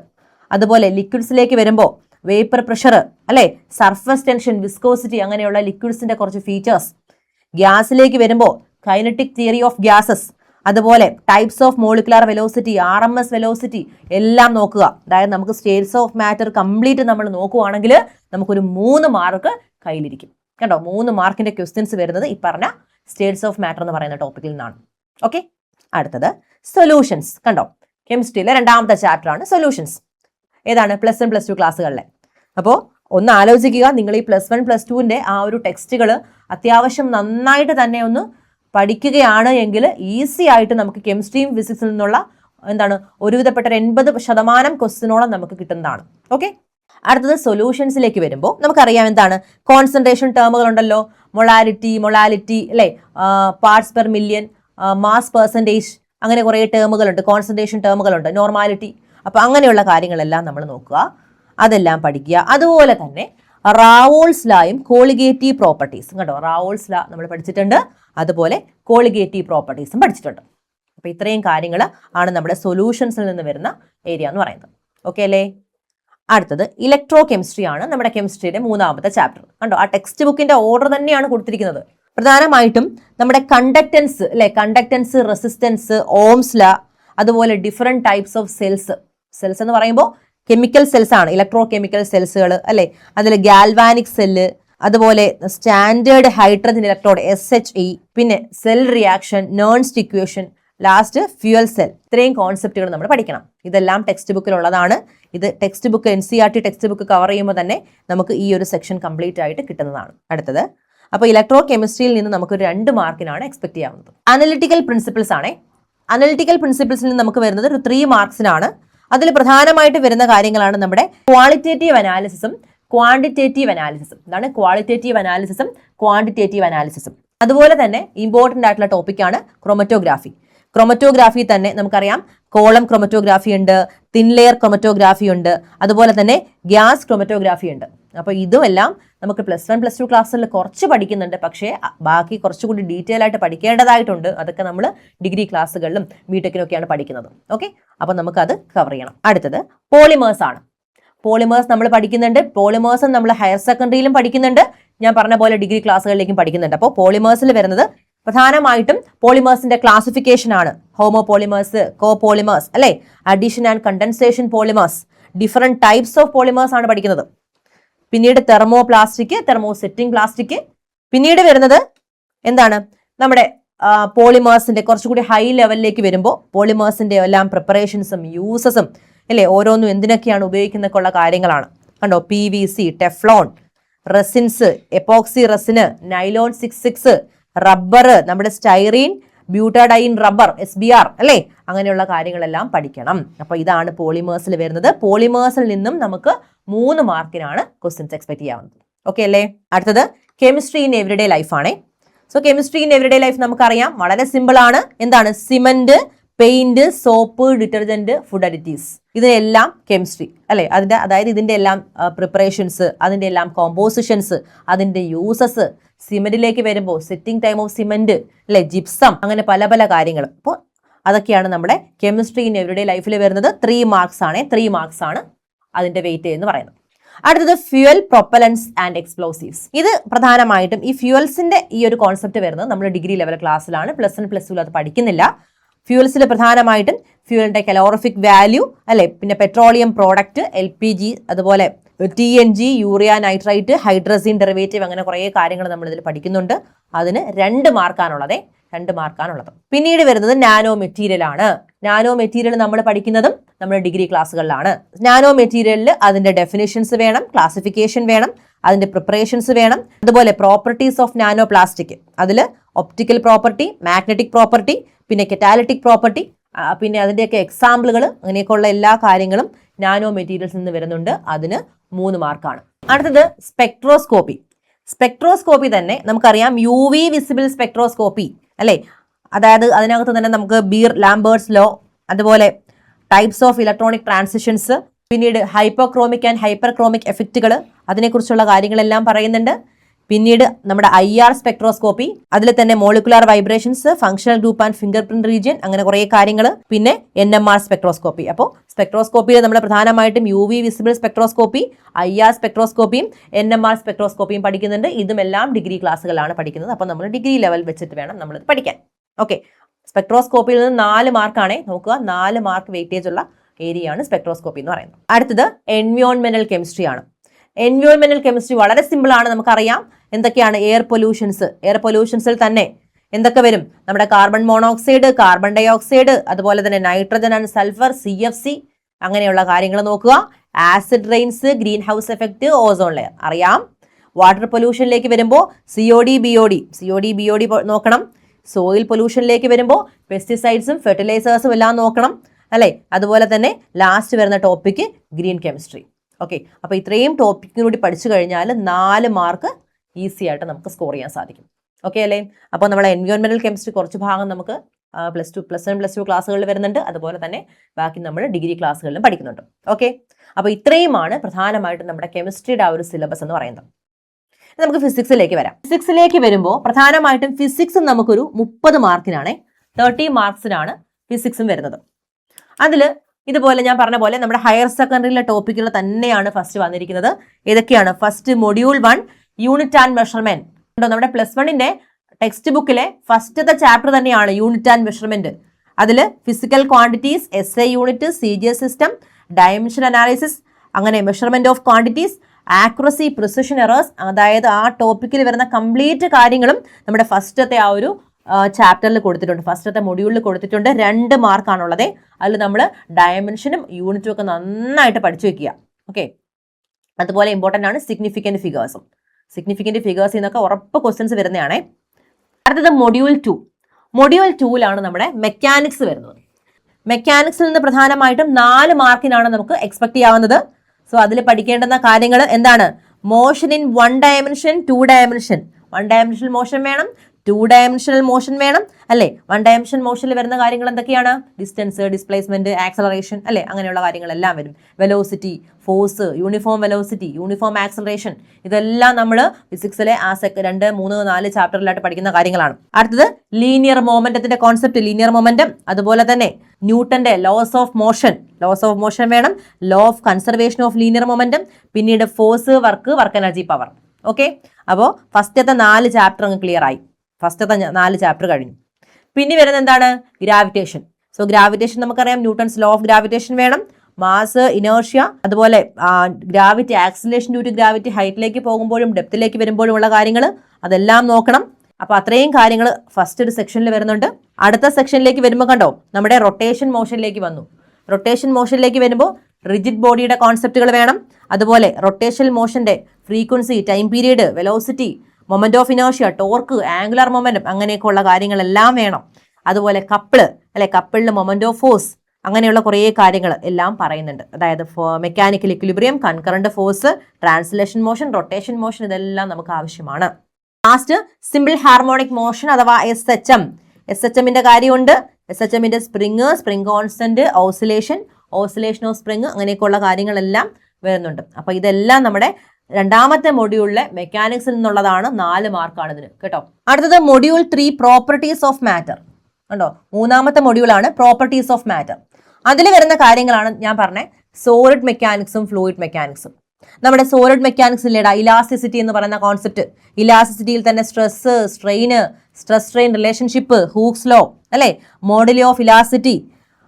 അതുപോലെ ലിക്വിഡ്സിലേക്ക് വരുമ്പോൾ വേപ്പർ പ്രഷർ അല്ലേ? സർഫസ് ടെൻഷൻ വിസ്കോസിറ്റി അങ്ങനെയുള്ള ലിക്വിഡ്സിന്റെ കുറച്ച് ഫീച്ചേഴ്സ് ഗ്യാസിലേക്ക് വരുമ്പോൾ കൈനറ്റിക് തിയറി ഓഫ് ഗ്യാസസ് അതുപോലെ types of molecular velocity R M S velocity എല്ലാം നോക്കുക. അതായത് നമുക്ക് സ്റ്റേറ്റ്സ് ഓഫ് മാറ്റർ കംപ്ലീറ്റ് നമ്മൾ നോക്കുവാണെങ്കിൽ നമുക്കൊരു മൂന്ന് മാർക്ക് കയ്യിലിരിക്കും. കണ്ടോ? മൂന്ന് മാർക്കിന്റെ ക്വസ്റ്റ്യൻസ് വരുന്നത് ഈ പറഞ്ഞ സ്റ്റേറ്റ്സ് ഓഫ് മാറ്റർ എന്ന് പറയുന്ന ടോപ്പിക്കിൽ നിന്നാണ്. ഓക്കെ അടുത്തത് സൊല്യൂഷൻസ് കണ്ടോ? കെമിസ്ട്രിയിലെ രണ്ടാമത്തെ ചാപ്റ്റർ ആണ് സൊല്യൂഷൻസ് ഏതാണ്? പ്ലസ് വൺ പ്ലസ് ടു ക്ലാസ്സുകളിലെ അപ്പോൾ ഒന്ന് ആലോചിക്കുക. നിങ്ങൾ ഈ പ്ലസ് വൺ പ്ലസ് ടുവിന്റെ ആ ഒരു ടെക്സ്റ്റുകൾ അത്യാവശ്യം നന്നായിട്ട് തന്നെ ഒന്ന് പഠിക്കുകയാണ് എങ്കിൽ ഈസി ആയിട്ട് നമുക്ക് കെമിസ്ട്രിയും ഫിസിക്സിൽ നിന്നുള്ള എന്താണ് ഒരുവിധപ്പെട്ട ഒരു എൺപത് ശതമാനം ക്വസ്റ്റിനോളം നമുക്ക് കിട്ടുന്നതാണ്. ഓക്കെ അടുത്തത് സൊല്യൂഷൻസിലേക്ക് വരുമ്പോൾ നമുക്കറിയാം എന്താണ്? കോൺസെൻട്രേഷൻ ടേമുകൾ ഉണ്ടല്ലോ മൊളാലിറ്റി മൊളാലിറ്റി അല്ലേ parts per million mass percentage അങ്ങനെ കുറേ ടേമുകളുണ്ട് കോൺസെൻട്രേഷൻ ടേമുകളുണ്ട് നോർമാലിറ്റി അപ്പോൾ അങ്ങനെയുള്ള കാര്യങ്ങളെല്ലാം നമ്മൾ നോക്കുക. അതെല്ലാം പഠിക്കുക. അതുപോലെ തന്നെ റാവോൾസ് ലായും കോളിഗേറ്റീവ് പ്രോപ്പർട്ടീസും കേട്ടോ റാവോൾസ് ലാ നമ്മൾ പഠിച്ചിട്ടുണ്ട്. അതുപോലെ കോളിഗേറ്റീവ് പ്രോപ്പർട്ടീസും പഠിച്ചിട്ടുണ്ട്. അപ്പോൾ ഇത്രയും കാര്യങ്ങൾ ആണ് നമ്മുടെ സൊല്യൂഷൻസിൽ നിന്ന് വരുന്ന ഏരിയ എന്ന് പറയുന്നത്. ഓക്കെ അല്ലേ? അടുത്തത് ഇലക്ട്രോ കെമിസ്ട്രി ആണ് നമ്മുടെ കെമിസ്ട്രിയുടെ മൂന്നാമത്തെ ചാപ്റ്റർ കണ്ടോ? ആ ടെക്സ്റ്റ് ബുക്കിന്റെ ഓർഡർ തന്നെയാണ് കൊടുത്തിരിക്കുന്നത്. പ്രധാനമായിട്ടും നമ്മുടെ കണ്ടക്റ്റൻസ് അല്ലെ കണ്ടക്റ്റൻസ് റെസിസ്റ്റൻസ് ഓംസ്ല അതുപോലെ different types of cells cells എന്ന് പറയുമ്പോൾ കെമിക്കൽ സെൽസ് ആണ്. ഇലക്ട്രോ കെമിക്കൽ സെൽസുകൾ അല്ലെ? അതിൽ ഗാൽവാനിക് സെല്ല് അതുപോലെ standard hydrogen electrode S H E പിന്നെ സെൽ റിയാക്ഷൻ നോൺ സ്റ്റിക്വേഷൻ ലാസ്റ്റ് ഫ്യൂൽ സെൽ ഇത്രയും കോൺസെപ്റ്റുകൾ നമ്മൾ പഠിക്കണം. ഇതെല്ലാം ടെക്സ്റ്റ് ബുക്കിലുള്ളതാണ് ഇത് text book N C R T text book cover ചെയ്യുമ്പോൾ തന്നെ നമുക്ക് ഈ ഒരു സെക്ഷൻ കംപ്ലീറ്റ് ആയിട്ട് കിട്ടുന്നതാണ്. അടുത്തത്. അപ്പോൾ ഇലക്ട്രോ കെമിസ്ട്രിയിൽ നിന്ന് നമുക്ക് രണ്ട് മാർക്കിനാണ് എക്സ്പെക്ട് ചെയ്യാവുന്നത്. അനലിറ്റിക്കൽ പ്രിൻസിപ്പിൾസ് ആണ്. അനലിറ്റിക്കൽ പ്രിൻസിപ്പിൾസിൽ നിന്ന് നമുക്ക് വരുന്നത് ഒരു ത്രീ മാർക്സിനാണ് അതിൽ പ്രധാനമായിട്ട് വരുന്ന കാര്യങ്ങളാണ് നമ്മുടെ ക്വാളിറ്റേറ്റീവ് അനാലിസിസും ക്വാണ്ടിറ്റേറ്റീവ് അനാലിസിസും ഇതാണ് ക്വാളിറ്റേറ്റീവ് അനാലിസിസും ക്വാണ്ടിറ്റേറ്റീവ് അനാലിസിസും അതുപോലെ തന്നെ ഇമ്പോർട്ടന്റ് ആയിട്ടുള്ള ടോപ്പിക്കാണ് ക്രൊമറ്റോഗ്രാഫി ക്രൊമറ്റോഗ്രാഫി തന്നെ നമുക്കറിയാം. കോളം ക്രൊമറ്റോഗ്രാഫി ഉണ്ട് തിൻ ലെയർ ക്രൊമറ്റോഗ്രാഫി ഉണ്ട് അതുപോലെ തന്നെ ഗ്യാസ് ക്രൊമറ്റോഗ്രാഫി ഉണ്ട്. അപ്പോൾ ഇതുമെല്ലാം നമുക്ക് പ്ലസ് വൺ പ്ലസ് ടു ക്ലാസ്സിൽ കുറച്ച് പഠിക്കുന്നുണ്ട്. പക്ഷേ ബാക്കി കുറച്ചുകൂടി ഡീറ്റെയിൽ ആയിട്ട് പഠിക്കേണ്ടതായിട്ടുണ്ട്. അതൊക്കെ നമ്മൾ ഡിഗ്രി ക്ലാസ്സുകളിലും ബിടെക്കിനൊക്കെയാണ് പഠിക്കുന്നത്. ഓക്കെ അപ്പോൾ നമുക്കത് കവർ ചെയ്യണം. അടുത്തത് പോളിമേഴ്സ് ആണ്. പോളിമേഴ്സ് നമ്മൾ പഠിക്കുന്നുണ്ട്. പോളിമേഴ്സും നമ്മൾ ഹയർ സെക്കൻഡറിയിലും പഠിക്കുന്നുണ്ട്. ഞാൻ പറഞ്ഞ പോലെ ഡിഗ്രി ക്ലാസ്സുകളിലേക്കും പഠിക്കുന്നുണ്ട്. അപ്പോൾ പോളിമേഴ്സിൽ വരുന്നത് പ്രധാനമായിട്ടും പോളിമേഴ്സിന്റെ ക്ലാസിഫിക്കേഷൻ ആണ്. ഹോമോ പോളിമേഴ്സ് കോ പോളിമേഴ്സ് അല്ലെ? Addition and condensation polymers different types of polymers ആണ് പഠിക്കുന്നത്. പിന്നീട് thermo plastic thermo setting plastic പിന്നീട് വരുന്നത് എന്താണ്? നമ്മുടെ പോളിമേഴ്സിന്റെ കുറച്ചുകൂടി ഹൈ ലെവലിലേക്ക് വരുമ്പോൾ പോളിമേഴ്സിന്റെ എല്ലാം പ്രിപ്പറേഷൻസും യൂസസും അല്ലേ? ഓരോന്നും എന്തിനൊക്കെയാണ് ഉപയോഗിക്കുന്നൊക്കെ ഉള്ള കാര്യങ്ങളാണ്. കണ്ടോ? P V C Teflon resins epoxy resin nylon six six rubber നമ്മുടെ styrene butadiene rubber S B R അല്ലേ? അങ്ങനെയുള്ള കാര്യങ്ങളെല്ലാം പഠിക്കണം. അപ്പോൾ ഇതാണ് പോളിമേഴ്സിൽ വരുന്നത്. പോളിമേഴ്സിൽ നിന്നും നമുക്ക് മൂന്ന് മാർക്കിനാണ് ക്വസ്റ്റ്യൻസ് എക്സ്പെക്ട് ചെയ്യാവുന്നത്. ഓക്കെ അല്ലേ? അടുത്തത് chemistry in everyday ലൈഫാണേ so chemistry in everyday life നമുക്കറിയാം. വളരെ സിമ്പിൾ ആണ്. എന്താണ്? Cement paint soap detergent food additives ഇതിനെല്ലാം കെമിസ്ട്രി അല്ലെ? അതിന്റെ അതായത് ഇതിന്റെ എല്ലാം പ്രിപ്പറേഷൻസ് അതിന്റെ എല്ലാം കോമ്പോസിഷൻസ് അതിന്റെ യൂസസ് സിമെന്റിലേക്ക് വരുമ്പോൾ സെറ്റിംഗ് ടൈം ഓഫ് സിമെന്റ് അല്ലെ? ജിപ്സം അങ്ങനെ പല പല കാര്യങ്ങൾ അപ്പോൾ അതൊക്കെയാണ് നമ്മുടെ കെമിസ്ട്രി ഇൻ എവരുടെ ലൈഫിൽ വരുന്നത്. ത്രീ മാർക്സ് ആണ് ത്രീ മാർക്സ് ആണ് അതിന്റെ വെയിറ്റ് എന്ന് പറയുന്നത്. അടുത്തത് ഫ്യുവൽ പ്രൊപ്പലൻസ് ആൻഡ് എക്സ്പ്ലോസീവ്സ് ഇത് പ്രധാനമായിട്ടും ഈ ഫ്യുവൽസിന്റെ ഈ ഒരു കോൺസെപ്റ്റ് വരുന്നത് നമ്മൾ ഡിഗ്രി ലെവൽ ക്ലാസ്സിലാണ് പ്ലസ് വൺ പ്ലസ് ടു അത് പഠിക്കുന്നില്ല. ഫ്യൂൽസിൽ പ്രധാനമായിട്ടും ഫ്യൂലിന്റെ കലോറിഫിക് വാല്യൂ അല്ലെ? പിന്നെ petroleum product L P G അതുപോലെ T N G urea nitrite hydrazine derivative അങ്ങനെ കുറേ കാര്യങ്ങൾ നമ്മൾ ഇതിൽ പഠിക്കുന്നുണ്ട്. അതിന് രണ്ട് മാർക്കാണുള്ളതേ രണ്ട് മാർക്കാണുള്ളത്. പിന്നീട് വരുന്നത് നാനോ മെറ്റീരിയൽ ആണ്. നാനോ മെറ്റീരിയൽ നമ്മൾ പഠിക്കുന്നതും നമ്മുടെ ഡിഗ്രി ക്ലാസ്സുകളിലാണ്. നാനോ മെറ്റീരിയലിൽ അതിന്റെ ഡെഫിനിഷൻസ് വേണം ക്ലാസിഫിക്കേഷൻ വേണം അതിന്റെ പ്രിപ്പറേഷൻസ് വേണം. അതുപോലെ പ്രോപ്പർട്ടീസ് ഓഫ് നാനോ പ്ലാസ്റ്റിക് അതിൽ ഒപ്റ്റിക്കൽ പ്രോപ്പർട്ടി മാഗ്നറ്റിക് പ്രോപ്പർട്ടി പിന്നെ കെറ്റാലറ്റിക് പ്രോപ്പർട്ടി പിന്നെ അതിന്റെയൊക്കെ എക്സാമ്പിളുകൾ അങ്ങനെയൊക്കെയുള്ള എല്ലാ കാര്യങ്ങളും നാനോ മെറ്റീരിയൽസ് നിന്ന് വരുന്നുണ്ട്. അതിന് മൂന്ന് മാർക്കാണ് അടുത്തത് സ്പെക്ട്രോസ്കോപ്പി സ്പെക്ട്രോസ്കോപ്പി തന്നെ നമുക്കറിയാം യു വി വിസിബിൾ സ്പെക്ട്രോസ്കോപ്പി അല്ലേ? അതായത് അതിനകത്ത് തന്നെ നമുക്ക് ബീർ ലാംബേർട്സ് ലോ അതുപോലെ ടൈപ്സ് ഓഫ് ഇലക്ട്രോണിക് ട്രാൻസിഷൻസ് പിന്നീട് ഹൈപ്പോക്രോമിക് ആൻഡ് ഹൈപ്പർക്രോമിക് എഫക്റ്റുകൾ അതിനെക്കുറിച്ചുള്ള കാര്യങ്ങളെല്ലാം പറയുന്നുണ്ട്. പിന്നീട് നമ്മുടെ ഐ ആർ സ്പെക്ട്രോസ്കോപ്പി അതിൽ തന്നെ molecular vibrations functional group and fingerprint region അങ്ങനെ കുറേ കാര്യങ്ങൾ പിന്നെ എൻ എം ആർ സ്പെക്ട്രോസ്കോപ്പി അപ്പോൾ സ്പെക്ട്രോസ്കോപ്പിയിൽ നമ്മൾ പ്രധാനമായിട്ടും U V visible spectroscopy I R സ്പെക്ട്രോസ്കോപ്പിയും N M R സ്പെക്ട്രോസ്കോപ്പിയും പഠിക്കുന്നുണ്ട്. ഇതും എല്ലാം ഡിഗ്രി ക്ലാസ്സുകളാണ് പഠിക്കുന്നത്. അപ്പോൾ നമ്മൾ ഡിഗ്രി ലെവൽ വെച്ചിട്ട് വേണം നമ്മൾ പഠിക്കാൻ. ഓക്കെ സ്പെക്ട്രോസ്കോപ്പിയിൽ നിന്ന് നാല് മാർക്കാണേ നോക്കുക നാല് മാർക്ക് വെയിറ്റേജ് ഉള്ള ഏരിയയാണ് സ്പെക്ട്രോസ്കോപ്പി എന്ന് പറയുന്നത്. അടുത്തത് എൻവിയോൺമെന്റൽ കെമിസ്ട്രി ആണ്. എൻവയോൺമെന്റൽ കെമിസ്ട്രി വളരെ സിമ്പിൾ ആണ് നമുക്കറിയാം. എന്തൊക്കെയാണ് എയർ പൊല്യൂഷൻസ് എയർ പൊല്യൂഷൻസിൽ തന്നെ എന്തൊക്കെ വരും? നമ്മുടെ carbon monoxide carbon dioxide അതുപോലെ തന്നെ nitrogen and sulphur C F C അങ്ങനെയുള്ള കാര്യങ്ങൾ നോക്കുക. Acid rains greenhouse effect ozone layer അറിയാം വാട്ടർ പൊല്യൂഷനിലേക്ക് വരുമ്പോൾ C O D B O D C O D B O D നോക്കണം. സോയിൽ പൊല്യൂഷനിലേക്ക് വരുമ്പോൾ പെസ്റ്റിസൈഡ്സും ഫെർട്ടിലൈസേഴ്സും എല്ലാം നോക്കണം. അല്ലേ? അതുപോലെ തന്നെ ലാസ്റ്റ് വരുന്ന ടോപ്പിക്ക് ഗ്രീൻ കെമിസ്ട്രി ഓക്കെ അപ്പോൾ ഇത്രയും ടോപ്പിക്കിനൂടി പഠിച്ചു കഴിഞ്ഞാൽ നാല് മാർക്ക് ഈസി ആയിട്ട് നമുക്ക് സ്കോർ ചെയ്യാൻ സാധിക്കും. ഓക്കെ അല്ലേ? അപ്പോൾ നമ്മളെ എൻവയോൺമെന്റൽ കെമിസ്ട്രി കുറച്ച് ഭാഗം നമുക്ക് plus two plus one plus two ക്ലാസ്സുകളിൽ വരുന്നുണ്ട്. അതുപോലെ തന്നെ ബാക്കി നമ്മൾ ഡിഗ്രി ക്ലാസ്സുകളിലും പഠിക്കുന്നുണ്ട്. ഓക്കെ അപ്പോൾ ഇത്രയുമാണ് പ്രധാനമായിട്ടും നമ്മുടെ കെമിസ്ട്രിയുടെ ആ ഒരു സിലബസ് എന്ന് പറയുന്നത്. നമുക്ക് ഫിസിക്സിലേക്ക് വരാം. ഫിസിക്സിലേക്ക് വരുമ്പോൾ പ്രധാനമായിട്ടും ഫിസിക്സ് നമുക്കൊരു മുപ്പത് മാർക്കിനാണ് തേർട്ടി മാർക്സിനാണ് ഫിസിക്സും വരുന്നത്. അതിൽ ഇതുപോലെ ഞാൻ പറഞ്ഞ പോലെ നമ്മുടെ ഹയർ സെക്കൻഡറിയിലെ ടോപ്പിക്കുകൾ തന്നെയാണ് ഫസ്റ്റ് വന്നിരിക്കുന്നത്. ഏതൊക്കെയാണ്? First module one unit and measurement നമ്മുടെ പ്ലസ് വണ്ണിന്റെ ടെക്സ്റ്റ് ബുക്കിലെ ഫസ്റ്റത്തെ ചാപ്റ്റർ തന്നെയാണ് യൂണിറ്റ് ആൻഡ് മെഷർമെന്റ് അതിൽ physical quantities S I unit C G S system dimension analysis അങ്ങനെ measurement of quantities accuracy precision errors അതായത് ആ ടോപ്പിക്കിൽ വരുന്ന കംപ്ലീറ്റ് കാര്യങ്ങളും നമ്മുടെ ഫസ്റ്റത്തെ ആ ഒരു ചാപ്റ്ററിൽ കൊടുത്തിട്ടുണ്ട്. ഫസ്റ്റത്തെ മൊഡ്യൂളിൽ കൊടുത്തിട്ടുണ്ട്. രണ്ട് മാർക്കാണുള്ളത്. അതിൽ നമ്മൾ ഡയമെൻഷനും യൂണിറ്റും ഒക്കെ നന്നായിട്ട് പഠിച്ചു വെക്കുക. ഓക്കെ അതുപോലെ ഇമ്പോർട്ടന്റ് ആണ് സിഗ്നിഫിക്കന്റ് ഫിഗേഴ്സും സിഗ്നിഫിക്കന്റ് ഫിഗേഴ്സിൽ നിന്നൊക്കെ ഉറപ്പ് ക്വസ്റ്റ്യൻസ് വരുന്നതാണേ. അടുത്തത് മൊഡ്യൂൾ ടു മൊഡ്യൂൾ ടൂവിലാണ് നമ്മുടെ മെക്കാനിക്സ് വരുന്നത്. മെക്കാനിക്സിൽ നിന്ന് പ്രധാനമായിട്ടും നാല് മാർക്കിനാണ് നമുക്ക് എക്സ്പെക്ട് ചെയ്യാവുന്നത്. സോ അതിൽ പഠിക്കേണ്ടുന്ന കാര്യങ്ങൾ എന്താണ്? Motion in one dimension two dimension one dimensional motion വേണം. ടു ഡയമെൻഷണൽ മോഷൻ വേണം അല്ലേ? വൺ ഡയമെൻഷൻ മോഷനിൽ വരുന്ന കാര്യങ്ങൾ എന്തൊക്കെയാണ്? ഡിസ്റ്റൻസ് ഡിസ്പ്ലേസ്മെന്റ് ആക്സലറേഷൻ അല്ലേ? അങ്ങനെയുള്ള കാര്യങ്ങളെല്ലാം വരും. Velocity force uniform velocity uniform acceleration ഇതെല്ലാം നമ്മൾ ഫിസിക്സിലെ ആ സെക്ക് രണ്ട് മൂന്ന് നാല് ചാപ്റ്ററിലായിട്ട് പഠിക്കുന്ന കാര്യങ്ങളാണ്. അടുത്തത് ലീനിയർ മോമെന്റത്തിന്റെ കോൺസെപ്റ്റ് ലീനിയർ മൊമെന്റം അതുപോലെ തന്നെ ന്യൂട്ടന്റെ laws of motion laws of motion വേണം law of conservation of linear momentum പിന്നീട് force work work energy power okay അപ്പോൾ ഫസ്റ്റത്തെ നാല് ചാപ്റ്റർ അങ്ങ് ക്ലിയർ ആയി. ഫസ്റ്റത്തെ നാല് ചാപ്റ്റർ കഴിഞ്ഞു. പിന്നെ വരുന്നത് എന്താണ്? ഗ്രാവിറ്റേഷൻ സോ ഗ്രാവിറ്റേഷൻ നമുക്കറിയാം. ന്യൂട്ടൺസ് ലോ ഓഫ് ഗ്രാവിറ്റേഷൻ വേണം. മാസ് ഇനേർഷ്യ അതുപോലെ gravity acceleration due to gravity ഹൈറ്റിലേക്ക് പോകുമ്പോഴും ഡെപ്തിലേക്ക് വരുമ്പോഴും ഉള്ള കാര്യങ്ങൾ അതെല്ലാം നോക്കണം. അപ്പോൾ അത്രയും കാര്യങ്ങൾ ഫസ്റ്റ് ഒരു സെക്ഷനിൽ വരുന്നുണ്ട്. അടുത്ത സെക്ഷനിലേക്ക് വരുമ്പോൾ കണ്ടോ? നമ്മുടെ റൊട്ടേഷൻ മോഷനിലേക്ക് വന്നു. റൊട്ടേഷൻ മോഷനിലേക്ക് വരുമ്പോൾ റിജിഡ് ബോഡിയുടെ കോൺസെപ്റ്റുകൾ വേണം. അതുപോലെ rotation മോഷന്റെ frequency time period velocity moment of ഇനോഷ്യ torque angular momentum അങ്ങനെയൊക്കെ ഉള്ള കാര്യങ്ങളെല്ലാം വേണം. അതുപോലെ കപ്പിൾ അല്ലെ കപ്പിളിൽ മൊമെന്റ് ഓഫ് ഫോഴ്സ് അങ്ങനെയുള്ള കുറേ കാര്യങ്ങൾ എല്ലാം പറയുന്നുണ്ട്. അതായത് mechanical equilibrium concurrent force translation motion rotation motion ഇതെല്ലാം നമുക്ക് ആവശ്യമാണ്. ലാസ്റ്റ് സിമ്പിൾ ഹാർമോണിക് മോഷൻ അഥവാ S H M S H എമ്മിന്റെ കാര്യമുണ്ട്. എസ് എച്ച് എമ്മിന്റെ spring spring constant oscillation oscillation of spring അങ്ങനെയൊക്കെയുള്ള കാര്യങ്ങളെല്ലാം വരുന്നുണ്ട്. അപ്പൊ ഇതെല്ലാം നമ്മുടെ രണ്ടാമത്തെ മൊഡ്യൂളിലെ മെക്കാനിക്സിൽ നിന്നുള്ളതാണ് നാല് മാർക്കാണ് ഇതിന് കേട്ടോ. അടുത്തത് module three properties of matter കണ്ടോ? മൂന്നാമത്തെ മൊഡ്യൂളാണ് പ്രോപ്പർട്ടീസ് ഓഫ് മാറ്റർ അതിൽ വരുന്ന കാര്യങ്ങളാണ് ഞാൻ പറഞ്ഞത് സോളിഡ് മെക്കാനിക്സും ഫ്ലൂയിഡ് മെക്കാനിക്സും നമ്മുടെ സോളിഡ് മെക്കാനിക്സിലേടാ ഇലാസ്റ്റിസിറ്റി എന്ന് പറയുന്ന കോൺസെപ്റ്റ് ഇലാസ്റ്റിസിറ്റിയിൽ തന്നെ stress strain stress strain relationship Hooke's law അല്ലേ? മോഡലി ഓഫ് ഇലാസിറ്റി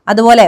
അതുപോലെ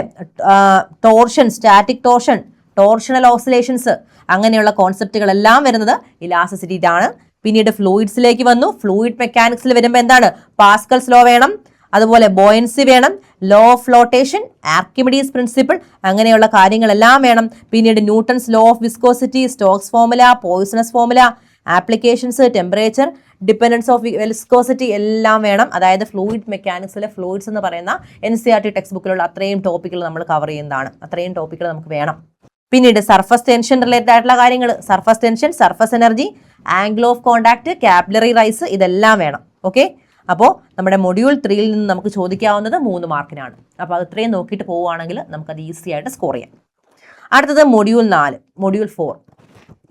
torsion static torsion torsional oscillations അങ്ങനെയുള്ള കോൺസെപ്റ്റുകളെല്ലാം വരുന്നത് ഇലാസിസിറ്റിയിലാണ് പിന്നീട് ഫ്ലൂയിഡ്സിലേക്ക് വന്നു. ഫ്ലൂയിഡ് മെക്കാനിക്സിൽ വരുമ്പോൾ എന്താണ്? പാസ്കൽസ് ലോ വേണം. അതുപോലെ ബോയൻസി വേണം. Law of flotation Archimedes principle അങ്ങനെയുള്ള കാര്യങ്ങളെല്ലാം വേണം. പിന്നീട് Newton's law of viscosity Stokes formula Poiseuille's formula applications temperature dependence of viscosity എല്ലാം വേണം. അതായത് ഫ്ലൂയിഡ് മെക്കാനിക്സിലെ ഫ്ലൂയിഡ്സ് എന്ന് പറയുന്ന N C R T text ബുക്കിലുള്ള അത്രയും ടോപ്പിക്കുകൾ നമ്മൾ കവർ ചെയ്യുന്നതാണ്. അത്രയും ടോപ്പിക്കുകൾ നമുക്ക് വേണം. പിന്നീട് സർഫസ് ടെൻഷൻ റിലേറ്റഡ് ആയിട്ടുള്ള കാര്യങ്ങൾ surface tension surface energy angle of contact capillary rise ഇതെല്ലാം വേണം. ഓക്കെ അപ്പോൾ നമ്മുടെ മൊഡ്യൂൾ ത്രീയിൽ നിന്ന് നമുക്ക് ചോദിക്കാവുന്നത് മൂന്ന് മാർക്കിനാണ് അപ്പോൾ അത് ഇത്രയും നോക്കിയിട്ട് പോവുകയാണെങ്കിൽ നമുക്കത് ഈസി ആയിട്ട് സ്കോർ ചെയ്യാം. അടുത്തത് മൊഡ്യൂൾ നാല് മൊഡ്യൂൾ ഫോർ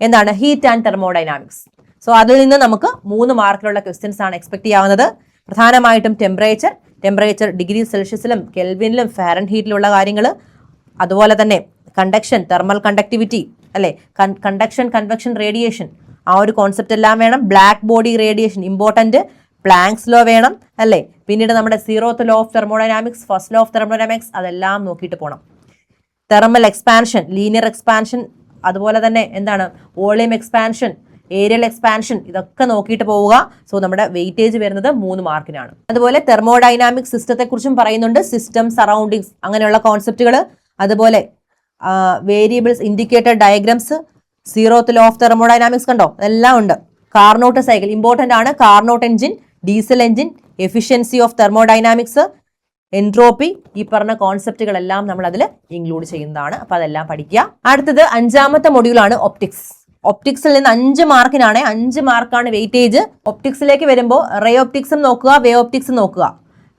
എന്താണ്? ഹീറ്റ് ആൻഡ് തെർമോഡൈനാമിക്സ് സോ അതിൽ നിന്ന് നമുക്ക് മൂന്ന് മാർക്കിലുള്ള ക്വസ്റ്റ്യൻസ് ആണ് എക്സ്പെക്ട് ചെയ്യാവുന്നത്. പ്രധാനമായിട്ടും ടെമ്പറേച്ചർ ടെമ്പറേച്ചർ ഡിഗ്രി സെൽഷ്യസിലും കെൽവിനിലും ഫാരൻ ഹീറ്റിലുള്ള കാര്യങ്ങൾ അതുപോലെ തന്നെ കണ്ടക്ഷൻ തെർമൽ കണ്ടക്ടിവിറ്റി അല്ലേ? കണ്ടക്ഷൻ കൺവെക്ഷൻ റേഡിയേഷൻ ആ ഒരു കോൺസെപ്റ്റ് എല്ലാം വേണം. Black body radiation important Planck's law വേണം അല്ലേ? പിന്നീട് നമ്മുടെ zeroth law of thermodynamics first law of thermodynamics അതെല്ലാം നോക്കിയിട്ട് പോകണം തെർമൽ എക്സ്പാൻഷൻ ലീനിയർ എക്സ്പാൻഷൻ അതുപോലെ തന്നെ എന്താണ്? വോളിയം എക്സ്പാൻഷൻ ഏരിയൽ എക്സ്പാൻഷൻ ഇതൊക്കെ നോക്കിയിട്ട് പോവുക. സോ നമ്മുടെ വെയിറ്റേജ് വരുന്നത് മൂന്ന് മാർക്കിനാണ് അതുപോലെ തെർമോഡൈനാമിക് സിസ്റ്റത്തെ കുറിച്ചും പറയുന്നുണ്ട്. സിസ്റ്റം സറൗണ്ടിങ്സ് അങ്ങനെയുള്ള കോൺസെപ്റ്റുകൾ അതുപോലെ variables indicator diagrams zeroth law of thermodynamics കണ്ടോ? എല്ലാം ഉണ്ട്. കാർനോട്ട് സൈക്കിൾ ഇമ്പോർട്ടന്റ് ആണ്. Carnot engine diesel engine efficiency of thermodynamics entropy ഈ പറഞ്ഞ കോൺസെപ്റ്റുകളെല്ലാം നമ്മൾ അതിൽ ഇൻക്ലൂഡ് ചെയ്യുന്നതാണ്. അപ്പൊ അതെല്ലാം പഠിക്കുക. അടുത്തത് അഞ്ചാമത്തെ മൊഡ്യൂളാണ് ഒപ്റ്റിക്സ് ഒപ്റ്റിക്സിൽ നിന്ന് അഞ്ച് മാർക്കിനാണ് അഞ്ച് മാർക്കാണ് വെയിറ്റേജ് ഒപ്റ്റിക്സിലേക്ക് വരുമ്പോൾ റേ ഒപ്റ്റിക്സും നോക്കുക വേ ഒപ്റ്റിക്സും നോക്കുക.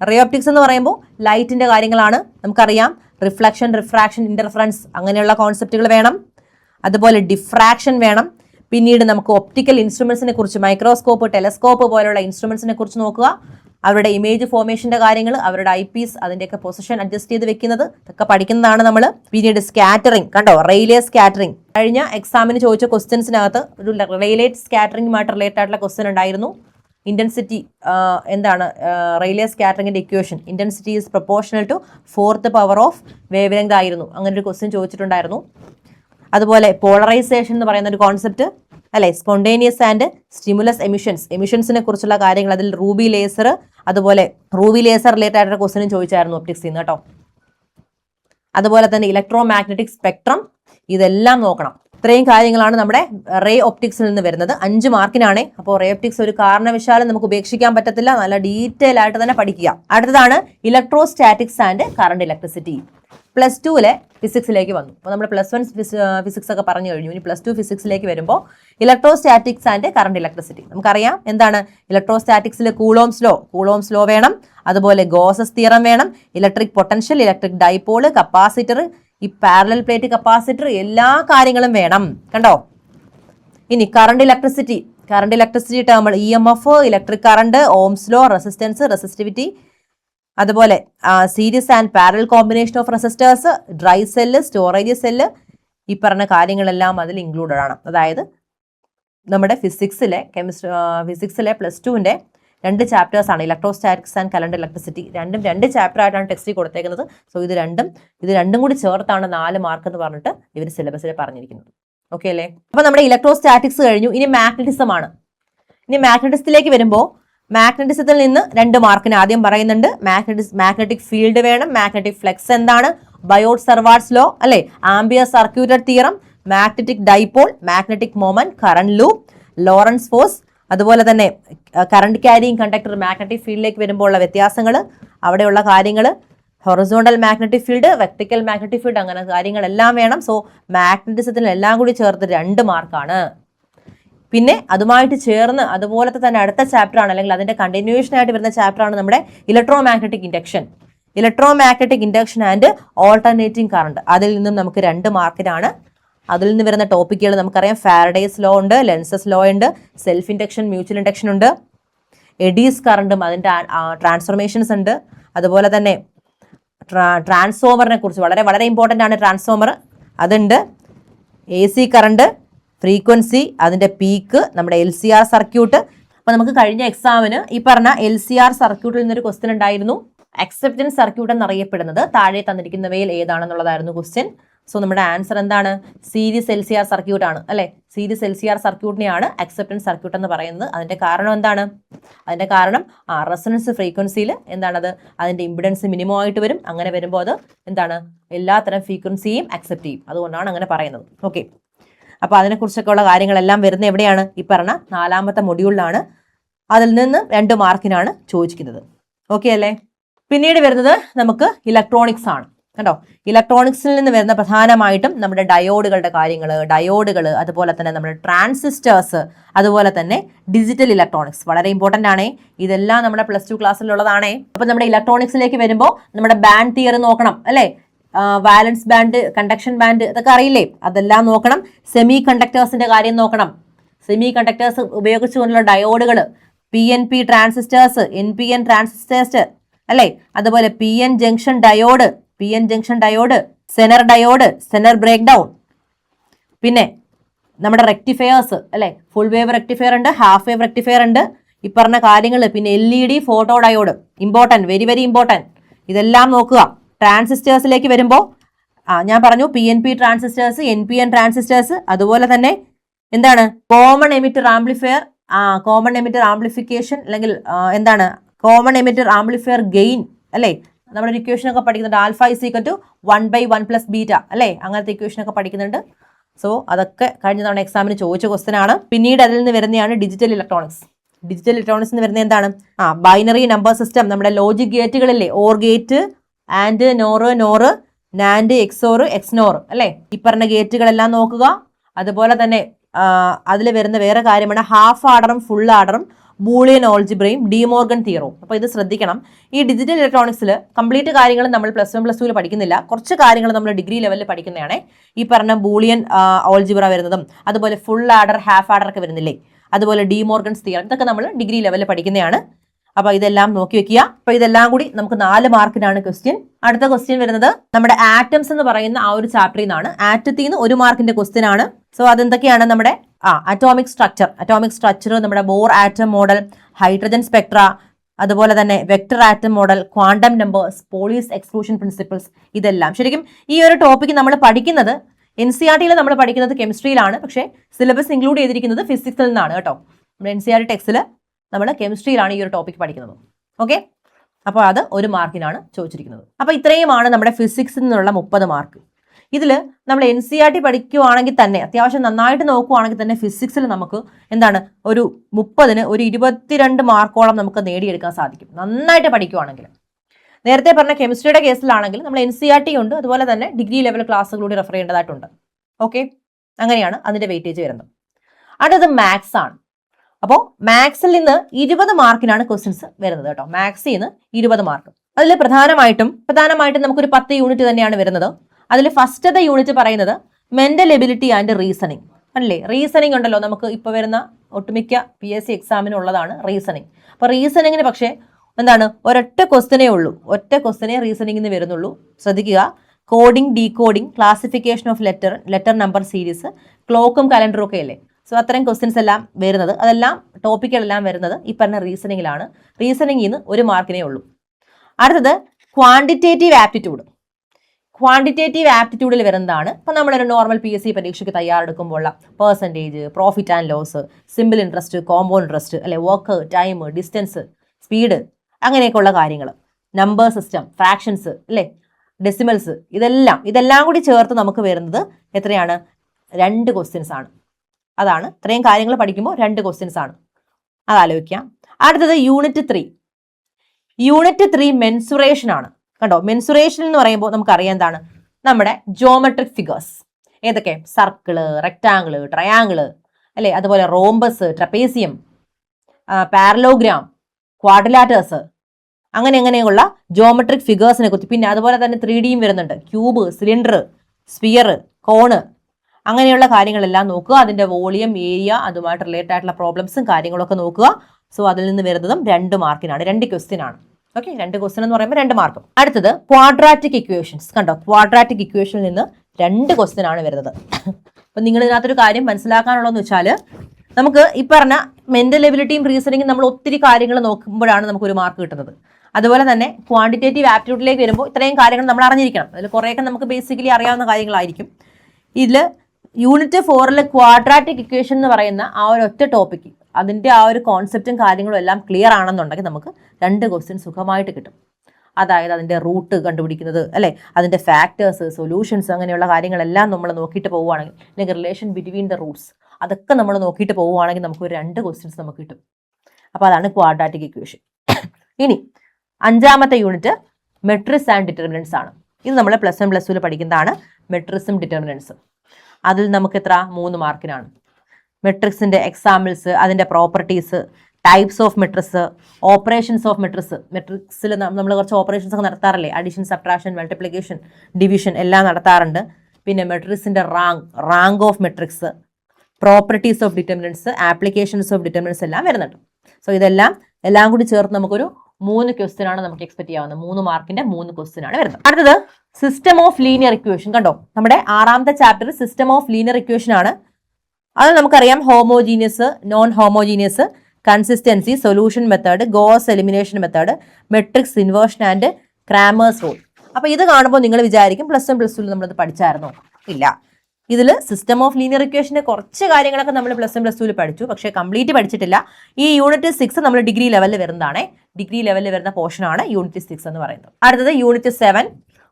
റേ ഒപ്റ്റിക്സ് എന്ന് പറയുമ്പോൾ ലൈറ്റിന്റെ കാര്യങ്ങളാണ് നമുക്കറിയാം. റിഫ്ലക്ഷൻ റിഫ്രാക്ഷൻ ഇന്റർഫറൻസ് അങ്ങനെയുള്ള കോൺസെപ്റ്റുകൾ വേണം. അതുപോലെ ഡിഫ്രാക്ഷൻ വേണം. പിന്നീട് നമുക്ക് ഒപ്റ്റിക്കൽ ഇൻസ്ട്രുമെന്റ്സിനെ കുറിച്ച് മൈക്രോസ്കോപ്പ് ടെലസ്കോപ്പ് പോലുള്ള ഇൻസ്ട്രുമെന്റ്സിനെ കുറിച്ച് നോക്കുക. അവരുടെ ഇമേജ് ഫോർമേഷന്റെ കാര്യങ്ങൾ അവരുടെ ഐ പീസ് അതിന്റെയൊക്കെ പൊസിഷൻ അഡ്ജസ്റ്റ് ചെയ്ത് വെക്കുന്നത് ഇതൊക്കെ പഠിക്കുന്നതാണ് നമ്മൾ പിന്നീട് സ്കാറ്ററിംഗ് കണ്ടോ? റെയിലേ സ്കാറ്ററിംഗ് കഴിഞ്ഞ എക്സാമിന് ചോദിച്ച ക്വസ്റ്റ്യൻസിനകത്ത് ഒരു റെയിലേറ്റ് സ്കാറ്ററിംഗുമായിട്ട് റിലേറ്റഡ് ആയിട്ടുള്ള ക്വസ്റ്റ്യൻ ഉണ്ടായിരുന്നു. ഇന്റൻസിറ്റി എന്താണ് Rayleigh സ്കാറ്ററിങ്ങിന്റെ equation intensity is proportional to fourth power of wave length ആയിരുന്നു. അങ്ങനെ ഒരു ക്വസ്റ്റ്യൻ ചോദിച്ചിട്ടുണ്ടായിരുന്നു. അതുപോലെ പോളറൈസേഷൻ എന്ന് പറയുന്ന ഒരു കോൺസെപ്റ്റ് അല്ലെ? സ്പോണ്ടേനിയസ് ആൻഡ് സ്റ്റിമുലസ് എമിഷൻസ് എമിഷൻസിനെ കുറിച്ചുള്ള കാര്യങ്ങൾ അതിൽ റൂബി ലേസർ അതുപോലെ റൂബി ലേസർ റിലേറ്റഡ് ആയിട്ടുള്ള ക്വസ്റ്റിനും ചോദിച്ചായിരുന്നു ഒപ്റ്റിക്സ് നിന്ന് കേട്ടോ. അതുപോലെ തന്നെ ഇലക്ട്രോ മാഗ്നറ്റിക് സ്പെക്ട്രം ഇതെല്ലാം നോക്കണം. ഇത്രയും കാര്യങ്ങളാണ് നമ്മുടെ റേ ഒപ്റ്റിക്സിൽ നിന്ന് വരുന്നത്. അഞ്ച് മാർക്കിനാണ്. അപ്പോൾ റേ ഒപ്റ്റിക്സ് ഒരു കാരണവശാലും നമുക്ക് ഉപേക്ഷിക്കാൻ പറ്റത്തില്ല. നല്ല ഡീറ്റെയിൽ ആയിട്ട് തന്നെ പഠിക്കുക. അടുത്തതാണ് electrostatics and current electricity. Plus ടുവിലെ ഫിസിക്സിലേക്ക് വന്നു. അപ്പോൾ നമ്മൾ പ്ലസ് വൺ ഫിസിക്സ് ഒക്കെ പറഞ്ഞു കഴിഞ്ഞു. ഇനി പ്ലസ് ടു ഫിസിക്സിലേക്ക് വരുമ്പോൾ ഇലക്ട്രോസ്റ്റാറ്റിക്സ് ആൻഡ് കറണ്ട് ഇലക്ട്രിസിറ്റി. നമുക്കറിയാം എന്താണ്? ഇലക്ട്രോസ്റ്റാറ്റിക്സിൽ കൂളോംസ് ലോ. കൂളോംസ് ലോ വേണം. അതുപോലെ ഗോസസ് തീറം വേണം. Electric potential electric dipole capacitor ഈ പാരലൽ പ്ലേറ്റ് കപ്പാസിറ്റർ എല്ലാ കാര്യങ്ങളും വേണം. കണ്ടോ? ഇനി current electricity current electricity thermal E M F electric current Ohm's law resistance resistivity അതുപോലെ series and parallel combination of resistors dry cell storage cell ഈ പറഞ്ഞ കാര്യങ്ങളെല്ലാം അതിൽ ഇൻക്ലൂഡഡ് ആണ്. അതായത് നമ്മുടെ ഫിസിക്സിലെ കെമിസ്ട്രി ഫിസിക്സിലെ പ്ലസ് ടുവിന്റെ രണ്ട് ചാപ്റ്റേഴ്സ് ആണ്. ഇലക്ട്രോസ്റ്റാറ്റിക്സ് ആൻഡ് കലണ്ടർ ഇലക്ട്രിസിറ്റി രണ്ടും രണ്ട് ചാപ്റ്റർ ആയിട്ടാണ് ടെക്സ്റ്റ് കൊടുത്തേക്കുന്നത്. സോ ഇത് രണ്ടും ഇത് രണ്ടും കൂടി ചേർത്താണ് നാല് മാർക്ക് എന്ന് പറഞ്ഞിട്ട് ഇവർ സിലബസിൽ പറഞ്ഞിരിക്കുന്നത്. ഓക്കെ അല്ലേ? അപ്പോൾ നമ്മുടെ ഇലക്ട്രോസ്റ്റാറ്റിക്സ് കഴിഞ്ഞു. ഇനി മാഗ്നറ്റിസം ആണ്. ഇനി മാഗ്നറ്റിസത്തിലേക്ക് വരുമ്പോൾ മാഗ്നറ്റിസത്തിൽ നിന്ന് രണ്ട് മാർക്കിന് ആദ്യം പറയുന്നുണ്ട്. മാഗ്നറ്റിസ് മാഗ്നറ്റിക് ഫീൽഡ് വേണം. മാഗ്നറ്റിക് ഫ്ലെക്സ് എന്താണ്? ബയോട്ട് സർവാർട്സ് ലോ അല്ലെ? Ampere circuital theorem magnetic dipole magnetic moment current loop Lorentz force അതുപോലെ തന്നെ കറണ്ട് ക്യാരിങ് കണ്ടക്ടർ മാഗ്നറ്റിക് ഫീൽഡിലേക്ക് വരുമ്പോൾ ഉള്ള വ്യത്യാസങ്ങൾ അവിടെയുള്ള കാര്യങ്ങൾ horizontal magnetic field vertical magnetic field അങ്ങനെ കാര്യങ്ങളെല്ലാം വേണം. സോ മാഗ്നറ്റിസത്തിന് എല്ലാം കൂടി ചേർത്ത് രണ്ട് മാർക്കാണ് പിന്നെ അതുമായിട്ട് ചേർന്ന് അതുപോലത്തെ തന്നെ അടുത്ത ചാപ്റ്റർ ആണ് അല്ലെങ്കിൽ അതിന്റെ കണ്ടിന്യൂഷൻ ആയിട്ട് വരുന്ന ചാപ്റ്റർ ആണ് നമ്മുടെ electromagnetic induction electromagnetic induction and alternating current അതിൽ നിന്നും നമുക്ക് രണ്ട് മാർക്കിനാണ് അതിൽ നിന്ന് വരുന്ന ടോപ്പിക്കുകൾ നമുക്കറിയാം. ഫാരഡേസ് ലോ ഉണ്ട് ലെൻസസ് ലോ ഉണ്ട് സെൽഫ് ഇൻഡക്ഷൻ മ്യൂച്വൽ ഇൻഡക്ഷൻ ഉണ്ട് എഡീസ് കറണ്ടും അതിന്റെ ട്രാൻസ്ഫോർമേഷൻസ് ഉണ്ട്. അതുപോലെ തന്നെ ട്രാൻസ്ഫോമറിനെ കുറിച്ച് വളരെ വളരെ ഇമ്പോർട്ടന്റ് ആണ് ട്രാൻസ്ഫോമർ അതുണ്ട്. എ സി കറണ്ട് ഫ്രീക്വൻസി അതിന്റെ പീക്ക് നമ്മുടെ എൽ സി ആർ സർക്യൂട്ട് അപ്പോൾ നമുക്ക് കഴിഞ്ഞ എക്സാമിന് ഈ പറഞ്ഞ എൽ സി ആർ സർക്യൂട്ടിൽ നിന്നൊരു ക്വസ്റ്റ്യൻ ഉണ്ടായിരുന്നു. അക്സെപ്റ്റൻസ് സർക്യൂട്ട് എന്നറിയപ്പെടുന്നത് താഴെ തന്നിരിക്കുന്നവയിൽ ഏതാണെന്നുള്ളതായിരുന്നു ക്വസ്റ്റ്യൻ സോ നമ്മുടെ ആൻസർ എന്താണ്? Series L C R circuit ആണ് അല്ലെ? സീരീസ് എൽ സി ആർ സർക്യൂട്ടിനെയാണ് അക്സെപ്റ്റൻസ് സർക്യൂട്ട് എന്ന് പറയുന്നത്. അതിന്റെ കാരണം എന്താണ്? അതിന്റെ കാരണം ആ റെസണൻസ് ഫ്രീക്വൻസിയിൽ എന്താണത്? അതിന്റെ ഇമ്പിഡൻസ് മിനിമം ആയിട്ട് വരും. അങ്ങനെ വരുമ്പോൾ അത് എന്താണ്? എല്ലാത്തരം ഫ്രീക്വൻസിയും അക്സെപ്റ്റ് ചെയ്യും. അതുകൊണ്ടാണ് അങ്ങനെ പറയുന്നത്. ഓക്കെ അപ്പോൾ അതിനെക്കുറിച്ചൊക്കെ ഉള്ള കാര്യങ്ങളെല്ലാം വരുന്ന എവിടെയാണ്? ഈ പറഞ്ഞ നാലാമത്തെ മൊഡ്യൂളിലാണ് അതിൽ നിന്ന് രണ്ട് മാർക്കിനാണ് ചോദിക്കുന്നത്. ഓക്കെ അല്ലേ? പിന്നീട് വരുന്നത് നമുക്ക് ഇലക്ട്രോണിക്സ് ആണ്. കണ്ടോ? ഇലക്ട്രോണിക്സിൽ നിന്ന് വരുന്ന പ്രധാനമായിട്ടും നമ്മുടെ ഡയോഡുകളുടെ കാര്യങ്ങൾ ഡയോഡുകൾ അതുപോലെ തന്നെ നമ്മുടെ ട്രാൻസിസ്റ്റേഴ്സ് അതുപോലെ തന്നെ ഡിജിറ്റൽ ഇലക്ട്രോണിക്സ് വളരെ ഇമ്പോർട്ടന്റ് ആണ്. ഇതെല്ലാം നമ്മുടെ പ്ലസ് ടു ക്ലാസ്സിലുള്ളതാണേ അപ്പോൾ നമ്മുടെ ഇലക്ട്രോണിക്സിലേക്ക് വരുമ്പോൾ നമ്മുടെ ബാൻഡ് തിയറി നോക്കണം അല്ലേ? വാലൻസ് ബാൻഡ് കണ്ടക്ഷൻ ബാൻഡ് ഇതൊക്കെ അറിയില്ലേ? അതെല്ലാം നോക്കണം. സെമി കണ്ടക്ടേഴ്സിന്റെ കാര്യം നോക്കണം. സെമി കണ്ടക്ടേഴ്സ് ഉപയോഗിച്ചുകൊണ്ടുള്ള ഡയോഡുകൾ P N P transistors N P N transistors അല്ലേ? അതുപോലെ P N junction diode P N junction diode Zener diode Zener breakdown പിന്നെ നമ്മുടെ റെക്ടിഫയേഴ്സ് അല്ലെ? ഫുൾ വേവ് റെക്ടിഫയർ ഉണ്ട് ഹാഫ് വേവ് റെക്ടിഫയർ ഉണ്ട്. ഈ പറഞ്ഞ കാര്യങ്ങൾ പിന്നെ L E D photodiode important very very important ഇതെല്ലാം നോക്കുക. ട്രാൻസിസ്റ്റേഴ്സിലേക്ക് വരുമ്പോൾ ആ ഞാൻ പറഞ്ഞു P N P transistors N P N transistors അതുപോലെ തന്നെ എന്താണ്? കോമൺ എമിറ്റർ ആംപ്ലിഫയർ ആ കോമൺ എമിറ്റർ ആംപ്ലിഫിക്കേഷൻ അല്ലെങ്കിൽ എന്താണ്? കോമൺ എമിറ്റർ ആംപ്ലിഫയർ ഗെയിൻ അല്ലേ? നമ്മുടെ ഇക്വേഷൻ ഒക്കെ പഠിക്കുന്നുണ്ട്. Alpha is equal to one by one plus beta അല്ലേ? അങ്ങനത്തെ ഇക്വേഷൻ ഒക്കെ പഠിക്കുന്നുണ്ട്. സോ അതൊക്കെ കഴിഞ്ഞ തവണ എക്സാമിന് ചോദിച്ച ക്വസ്റ്റൻ ആണ്. പിന്നീട് അതിൽ നിന്ന് വരുന്നതാണ് ഡിജിറ്റൽ ഇലക്ട്രോണിക്സ് ഡിജിറ്റൽ ഇലക്ട്രോണിക്സ് എന്ന് വരുന്നത് എന്താണ്? ആ ബൈനറി നമ്പർ സിസ്റ്റം നമ്മുടെ logic ഗേറ്റുകളില്ലേ OR gate AND NOR NOR NAND XOR XNOR അല്ലേ? ഈ പറഞ്ഞ ഗേറ്റുകളെല്ലാം നോക്കുക. അതുപോലെ തന്നെ അതിൽ വരുന്ന വേറെ കാര്യമാണ്. ഹാഫ് ആർഡറും ഫുൾ ആർഡറും ബൂളിയൻ ഓൾജിബ്രയും ഡിമോർഗൻ തിയറും അപ്പോൾ ഇത് ശ്രദ്ധിക്കണം. ഈ ഡിജിറ്റൽ ഇലക്ട്രോണിക്സിൽ കംപ്ലീറ്റ് കാര്യങ്ങൾ നമ്മൾ പ്ലസ് വൺ പ്ലസ് ടുവിൽ പഠിക്കുന്നില്ല. കുറച്ച് കാര്യങ്ങൾ നമ്മൾ ഡിഗ്രി ലെവലിൽ പഠിക്കുന്നതാണ്. ഈ പറഞ്ഞ ബൂളിയൻ ഓൾജിബ്ര വരുന്നതും അതുപോലെ ഫുൾ ആർഡർ ഹാഫ് ആർഡർ ഒക്കെ വരുന്നില്ലേ? അതുപോലെ ഡിമോർഗൻസ് തിയർ ഇതൊക്കെ നമ്മൾ ഡിഗ്രി ലെവലിൽ പഠിക്കുന്നതാണ്. അപ്പോൾ ഇതെല്ലാം നോക്കി വെക്കുക. അപ്പൊ ഇതെല്ലാം കൂടി നമുക്ക് നാല് മാർക്കിനാണ് ക്വസ്റ്റ്യൻ അടുത്ത ക്വസ്റ്റ്യൻ വരുന്നത് നമ്മുടെ ആറ്റംസ് എന്ന് പറയുന്ന ആ ഒരു ചാപ്റ്ററിൽ നിന്നാണ്. ആറ്റത്തിൽ നിന്ന് ഒരു മാർക്കിന്റെ ക്വസ്റ്റ്യൻ ആണ്. സോ അതെന്തൊക്കെയാണ് നമ്മുടെ ആ അറ്റോമിക് സ്ട്രക്ചർ അറ്റോമിക് സ്ട്രക്ചർ നമ്മുടെ Bohr atom model hydrogen spectra അതുപോലെ തന്നെ vector atom model quantum numbers Pauli's exclusion principles ഇതെല്ലാം. ശരിക്കും ഈ ഒരു ടോപ്പിക് നമ്മൾ പഠിക്കുന്നത് എൻ സി ആർ ടിയിൽ നമ്മൾ പഠിക്കുന്നത് കെമിസ്ട്രിയിലാണ് പക്ഷേ സിലബസ് ഇൻക്ലൂഡ് ചെയ്തിരിക്കുന്നത് ഫിസിക്സിൽ നിന്നാണ് കേട്ടോ. നമ്മുടെ എൻ സി ആർ ടി ടെക്സ്റ്റിൽ നമ്മൾ കെമിസ്ട്രിയിലാണ് ഈ ഒരു ടോപ്പിക് പഠിക്കുന്നത്. ഓക്കെ അപ്പോൾ അത് ഒരു മാർക്കിനാണ് ചോദിച്ചിരിക്കുന്നത്. അപ്പോൾ ഇത്രയുമാണ് നമ്മുടെ ഫിസിക്സിൽ നിന്നുള്ള മുപ്പത് മാർക്ക്. ഇതിൽ നമ്മൾ എൻ സി ആർ ടി പഠിക്കുവാണെങ്കിൽ തന്നെ അത്യാവശ്യം നന്നായിട്ട് നോക്കുവാണെങ്കിൽ തന്നെ ഫിസിക്സിൽ നമുക്ക് എന്താണ് ഒരു മുപ്പതിന് ഒരു ഇരുപത്തിരണ്ട് മാർക്കോളം നമുക്ക് നേടിയെടുക്കാൻ സാധിക്കും. നന്നായിട്ട് പഠിക്കുവാണെങ്കിൽ. നേരത്തെ പറഞ്ഞ കെമിസ്ട്രിയുടെ കേസിലാണെങ്കിൽ നമ്മൾ എൻ സി ആർ ടി ഉണ്ട് അതുപോലെ തന്നെ ഡിഗ്രി ലെവൽ ക്ലാസ്സുകളൂടെ റെഫർ ചെയ്യേണ്ടതായിട്ടുണ്ട്. ഓക്കെ അങ്ങനെയാണ് അതിന്റെ വെയിറ്റേജ് വരുന്നത്. അടുത്തത് മാത്സ് ആണ്. അപ്പോൾ മാത്സിൽ നിന്ന് ഇരുപത് മാർക്കിനാണ് ക്വസ്റ്റ്യൻസ് വരുന്നത് കേട്ടോ. മാത്സിൽ നിന്ന് ഇരുപത് മാർക്ക് അതിൽ പ്രധാനമായിട്ടും പ്രധാനമായിട്ടും നമുക്കൊരു പത്ത് യൂണിറ്റ് തന്നെയാണ് വരുന്നത്. അതിൽ ഫസ്റ്റത്തെ യൂണിറ്റ് പറയുന്നത് മെന്റൽ എബിലിറ്റി ആൻഡ് റീസണിങ് അല്ലേ? റീസണിങ് ഉണ്ടല്ലോ. നമുക്ക് ഇപ്പോൾ വരുന്ന ഒട്ടുമിക്ക പി എസ് സി എക്സാമിനുള്ളതാണ് റീസണിങ് അപ്പോൾ റീസണിങ്ങിന് പക്ഷേ എന്താണ്? ഒരൊറ്റ ക്വസ്റ്റനേ ഉള്ളൂ. ഒറ്റ ക്വസ്റ്റനെ റീസണിങ്ങിന് വരുന്നുള്ളൂ. ശ്രദ്ധിക്കുക. Coding decoding classification of letter letter number series ക്ലോക്കും കലണ്ടറും ഒക്കെ അല്ലേ? സോ അത്തരം ക്വസ്റ്റ്യൻസ് എല്ലാം വരുന്നത്. അതെല്ലാം ടോപ്പിക്കുകളെല്ലാം വരുന്നത് ഈ പറഞ്ഞ റീസണിങ്ങിലാണ് റീസണിങ്ങിൽ നിന്ന് ഒരു മാർക്കിനേ ഉള്ളൂ. അടുത്തത് ക്വാണ്ടിറ്റേറ്റീവ് ആപ്റ്റിറ്റ്യൂഡ് ക്വാണ്ടിറ്റേറ്റീവ് ആപ്റ്റിറ്റ്യൂഡിൽ വരുന്നതാണ്. ഇപ്പം നമ്മളൊരു നോർമൽ പി എസ് സി പരീക്ഷയ്ക്ക് തയ്യാറെടുക്കുമ്പോൾ percentage profit and loss simple interest compound interest അല്ലെ വർക്ക് ടൈം ഡിസ്റ്റൻസ് സ്പീഡ് അങ്ങനെയൊക്കെയുള്ള കാര്യങ്ങൾ. നമ്പർ സിസ്റ്റം ഫ്രാക്ഷൻസ് അല്ലേ ഡെസിമൽസ് ഇതെല്ലാം ഇതെല്ലാം കൂടി ചേർത്ത് നമുക്ക് വരുന്നത് എത്രയാണ്? രണ്ട് ക്വസ്റ്റ്യൻസ് ആണ്. അതാണ്. ഇത്രയും കാര്യങ്ങൾ പഠിക്കുമ്പോൾ രണ്ട് ക്വസ്റ്റ്യൻസ് ആണ്. അത് ആലോചിക്കാം അടുത്തത് unit three unit three mensuration ആണ്. കണ്ടോ? മെൻസുറേഷൻ എന്ന് പറയുമ്പോൾ നമുക്കറിയാം എന്താണ്? നമ്മുടെ ജോമെട്രിക് ഫിഗേഴ്സ് ഏതൊക്കെ? സർക്കിൾ റെക്റ്റാങ്കിൾ ട്രയാങ്കിൾ അല്ലേ? അതുപോലെ റോംബസ് ട്രപ്പേസിയം പാരലോഗ്രാം ക്വാഡ്രിലാറ്റേഴ്സ് അങ്ങനെ അങ്ങനെയുള്ള ജോമെട്രിക് ഫിഗേഴ്സിനെ കുറിച്ച്. പിന്നെ അതുപോലെ തന്നെ ത്രീ ഡിയും വരുന്നുണ്ട്. ക്യൂബ് സിലിണ്ടർ സ്പിയർ കോണ് അങ്ങനെയുള്ള കാര്യങ്ങളെല്ലാം നോക്കുക. അതിന്റെ വോളിയം ഏരിയ അതുമായിട്ട് റിലേറ്റഡ് ആയിട്ടുള്ള പ്രോബ്ലംസും കാര്യങ്ങളൊക്കെ നോക്കുക. സോ അതിൽ നിന്ന് വരുന്നതും രണ്ട് മാർക്കിനാണ്. രണ്ട് ക്വസ്റ്റ്യൻ ആണ്. ഓക്കെ രണ്ട് ക്വസ്റ്റ്യൻ എന്ന് പറയുമ്പോൾ രണ്ട് മാർക്കും. അടുത്തത് ക്വാഡ്രാറ്റിക് ഇക്വേഷൻസ് കണ്ടോ? ക്വാഡ്രാറ്റിക് ഇക്വേഷനിൽ നിന്ന് രണ്ട് ക്വസ്റ്റ്യൻ ആണ് വരുന്നത്. അപ്പം നിങ്ങൾ ഇതിനകത്തൊരു കാര്യം മനസ്സിലാക്കാനുള്ളതെന്ന് വെച്ചാൽ നമുക്ക് ഈ പറഞ്ഞ മെന്റൽ എബിലിറ്റിയും റീസണിങ്ങും നമ്മൾ ഒത്തിരി കാര്യങ്ങൾ നോക്കുമ്പോഴാണ് നമുക്ക് ഒരു മാർക്ക് കിട്ടുന്നത്. അതുപോലെ തന്നെ ക്വാണ്ടിറ്റേറ്റീവ് ആപ്റ്റിറ്റ്യൂഡിലേക്ക് വരുമ്പോൾ ഇത്രയും കാര്യങ്ങൾ നമ്മൾ അറിഞ്ഞിരിക്കണം. അതിൽ കുറേയൊക്കെ നമുക്ക് ബേസിക്കലി അറിയാവുന്ന കാര്യങ്ങളായിരിക്കും. ഇതിൽ യൂണിറ്റ് ഫോറിൽ ക്വാഡ്രാറ്റിക് ഇക്വേഷൻ എന്ന് പറയുന്ന ആ ഒരു ഒറ്റ ടോപ്പിക്ക് അതിന്റെ ആ ഒരു കോൺസെപ്റ്റും കാര്യങ്ങളും എല്ലാം ക്ലിയർ ആണെന്നുണ്ടെങ്കിൽ നമുക്ക് രണ്ട് ക്വസ്റ്റ്യൻ സുഖമായിട്ട് കിട്ടും. അതായത് അതിന്റെ റൂട്ട് കണ്ടുപിടിക്കുന്നത് അല്ലേ? അതിന്റെ ഫാക്ടേഴ്സ് സൊല്യൂഷൻസ് അങ്ങനെയുള്ള കാര്യങ്ങളെല്ലാം നമ്മൾ നോക്കിയിട്ട് പോവുകയാണെങ്കിൽ അല്ലെങ്കിൽ റിലേഷൻ ബിറ്റ്വീൻ ദ റൂട്ട്സ് അതൊക്കെ നമ്മൾ നോക്കിയിട്ട് പോവുകയാണെങ്കിൽ നമുക്ക് ഒരു രണ്ട് ക്വസ്റ്റ്യൻസ് നമുക്ക് കിട്ടും. അപ്പോൾ അതാണ് ക്വാഡ്രാറ്റിക് ഇക്വേഷൻ ഇനി അഞ്ചാമത്തെ യൂണിറ്റ് മെട്രിക്സ് ആൻഡ് ഡിറ്റർമിനൻസ് ആണ്. ഇത് നമ്മൾ പ്ലസ് വൺ പ്ലസ് ടുവിൽ പഠിക്കുന്നതാണ് മെട്രിക്സും ഡിറ്റർമിനൻസും അതിൽ നമുക്ക് എത്ര മൂന്ന് മാർക്കിനാണ്. മെട്രിക്സിന്റെ എക്സാമ്പിൾസ് അതിന്റെ properties types of matrix operations of matrix. മെട്രിക്സിൽ നമ്മൾ കുറച്ച് ഓപ്പറേഷൻസ് ഒക്കെ നടത്താറില്ലേ? അഡീഷൻ സബ്ട്രാക്ഷൻ മൾട്ടിപ്ലിക്കേഷൻ ഡിവിഷൻ എല്ലാം നടത്താറുണ്ട്. പിന്നെ മെട്രിക്സിന്റെ rank rank of matrix properties of determinants applications of determinants എല്ലാം വരുന്നുണ്ട്. സോ ഇതെല്ലാം എല്ലാം കൂടി ചേർത്ത് നമുക്കൊരു മൂന്ന് ക്വസ്റ്റ്യൻ ആണ് നമുക്ക് എക്സ്പെക്ട് ചെയ്യാവുന്നത്. മൂന്ന് മാർക്കിന്റെ മൂന്ന് ക്വസ്റ്റ്യൻ ആണ് വരുന്നത്. അടുത്തത് സിസ്റ്റം ഓഫ് ലീനിയർ ഇക്വേഷൻ കണ്ടോ? നമ്മുടെ ആറാമത്തെ chapter system of linear equation ആണ്. അത് നമുക്കറിയാം homogeneous non homogeneous consistency solution method Gauss elimination method matrix inversion and Cramer's rule അപ്പോൾ ഇത് കാണുമ്പോൾ നിങ്ങൾ വിചാരിക്കും പ്ലസ് വൺ പ്ലസ് ടു നമ്മളത് പഠിച്ചായിരുന്നോ? ഇല്ല. ഇതിൽ സിസ്റ്റം ഓഫ് ലീനിയർ ഇക്വേഷന്റെ കുറച്ച് കാര്യങ്ങളൊക്കെ നമ്മൾ പ്ലസ് വൺ പ്ലസ് ടുവിൽ പഠിച്ചു. പക്ഷേ കംപ്ലീറ്റ് പഠിച്ചിട്ടില്ല. ഈ യൂണിറ്റ് സിക്സ് നമ്മൾ ഡിഗ്രി ലെവലിൽ വരുന്നതാണ്. ഡിഗ്രി ലെവലിൽ വരുന്ന പോർഷനാണ് യൂണിറ്റ് സിക്സ് എന്ന് പറയുന്നത്. അടുത്തത് unit seven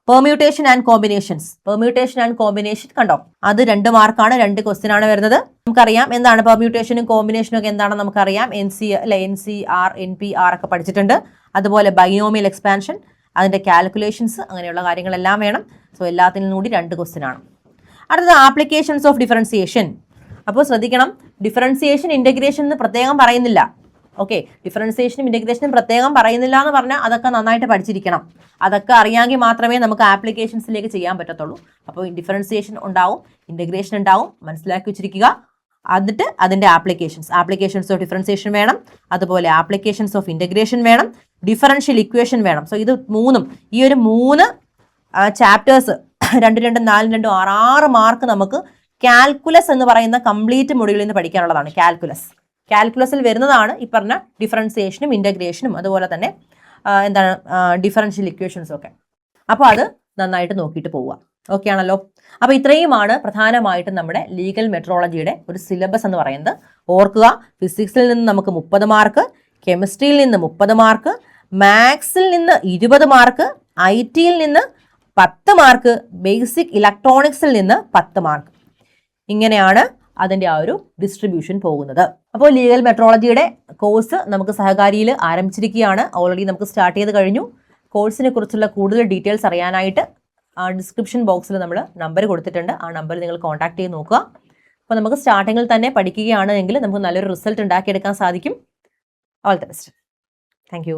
permutation and combinations permutation and combination കണ്ടോ? അത് രണ്ട് മാർക്കാണ് രണ്ട് ക്വസ്റ്റ്യൻ ആണ് വരുന്നത്. നമുക്കറിയാം എന്താണ് പെർമ്യൂട്ടേഷനും കോമ്പിനേഷനും ഒക്കെ എന്താണെന്ന് നമുക്കറിയാം. എൻ സി അല്ലെ N C R N P R ഒക്കെ പഠിച്ചിട്ടുണ്ട്. അതുപോലെ ബയോമിയൽ എക്സ്പാൻഷൻ അതിന്റെ കാൽക്കുലേഷൻസ് അങ്ങനെയുള്ള കാര്യങ്ങളെല്ലാം വേണം. സോ എല്ലാത്തിനും കൂടി രണ്ട് ക്വസ്റ്റ്യൻ ആണ്. അടുത്തത് ആപ്ലിക്കേഷൻസ് ഓഫ് ഡിഫറൻസിയേഷൻ അപ്പോൾ ശ്രദ്ധിക്കണം ഡിഫറൻസിയേഷൻ ഇന്റഗ്രേഷൻ എന്ന് പ്രത്യേകം പറയുന്നില്ല. ഓക്കെ ഡിഫറൻസിയേഷനും ഇന്റഗ്രേഷനും പ്രത്യേകം പറയുന്നില്ല എന്ന് പറഞ്ഞാൽ അതൊക്കെ നന്നായിട്ട് പഠിച്ചിരിക്കണം. അതൊക്കെ അറിയാമെങ്കിൽ മാത്രമേ നമുക്ക് ആപ്ലിക്കേഷൻസിലേക്ക് ചെയ്യാൻ പറ്റത്തുള്ളൂ. അപ്പോൾ ഡിഫറൻസിയേഷൻ ഉണ്ടാവും ഇന്റഗ്രേഷൻ ഉണ്ടാവും മനസ്സിലാക്കി വെച്ചിരിക്കുക. എന്നിട്ട് അതിന്റെ ആപ്ലിക്കേഷൻസ് ആപ്ലിക്കേഷൻസ് ഓഫ് ഡിഫറൻസിയേഷൻ വേണം. അതുപോലെ ആപ്ലിക്കേഷൻസ് ഓഫ് ഇന്റഗ്രേഷൻ വേണം. ഡിഫറൻഷ്യൽ ഇക്വേഷൻ വേണം. സോ ഇത് മൂന്നും ഈ ഒരു മൂന്ന് ചാപ്റ്റേഴ്സ് രണ്ട് രണ്ടും നാലും രണ്ടും ആറ് ആറ് മാർക്ക് നമുക്ക് കാൽക്കുലസ് എന്ന് പറയുന്ന കംപ്ലീറ്റ് മൊഡ്യൂളിൽ നിന്ന് പഠിക്കാനുള്ളതാണ്. കാൽക്കുലസ് കാൽക്കുലസിൽ വരുന്നതാണ് ഈ പറഞ്ഞ ഡിഫറൻസിയേഷനും ഇന്റഗ്രേഷനും അതുപോലെ തന്നെ എന്താണ് ഡിഫറൻഷ്യൽ ഇക്വേഷൻസും ഒക്കെ. അപ്പോൾ അത് നന്നായിട്ട് നോക്കിയിട്ട് പോവുക. ഓക്കെ ആണല്ലോ? അപ്പോൾ ഇത്രയുമാണ് പ്രധാനമായിട്ടും നമ്മുടെ ലീഗൽ മെട്രോളജിയുടെ ഒരു സിലബസ് എന്ന് പറയുന്നത്. ഓർക്കുക ഫിസിക്സിൽ നിന്ന് നമുക്ക് മുപ്പത് മാർക്ക് കെമിസ്ട്രിയിൽ നിന്ന് മുപ്പത് മാർക്ക് മാത്സിൽ നിന്ന് ഇരുപത് മാർക്ക് ഐ ടിയിൽ നിന്ന് പത്ത് മാർക്ക് ബേസിക് ഇലക്ട്രോണിക്സിൽ നിന്ന് പത്ത് മാർക്ക് ഇങ്ങനെയാണ് അതിന്റെ ആ ഒരു ഡിസ്ട്രിബ്യൂഷൻ പോകുന്നത്. അപ്പോൾ ലീഗൽ മെട്രോളജിയുടെ കോഴ്സ് നമുക്ക് സഹകാരിയിൽ ആരംഭിച്ചിരിക്കുകയാണ്. ഓൾറെഡി നമുക്ക് സ്റ്റാർട്ട് ചെയ്ത് കഴിഞ്ഞു. കോഴ്സിനെ കുറിച്ചുള്ള കൂടുതൽ ഡീറ്റെയിൽസ് അറിയാനായിട്ട് ഡിസ്ക്രിപ്ഷൻ ബോക്സിൽ നമ്മൾ നമ്പർ കൊടുത്തിട്ടുണ്ട്. ആ നമ്പർ നിങ്ങൾ കോൺടാക്ട് ചെയ്ത് നോക്കുക. അപ്പോൾ നമുക്ക് സ്റ്റാർട്ടിങ്ങിൽ തന്നെ പഠിക്കുകയാണെങ്കിൽ നമുക്ക് നല്ലൊരു റിസൾട്ട് ഉണ്ടാക്കിയെടുക്കാൻ സാധിക്കും. All the best thank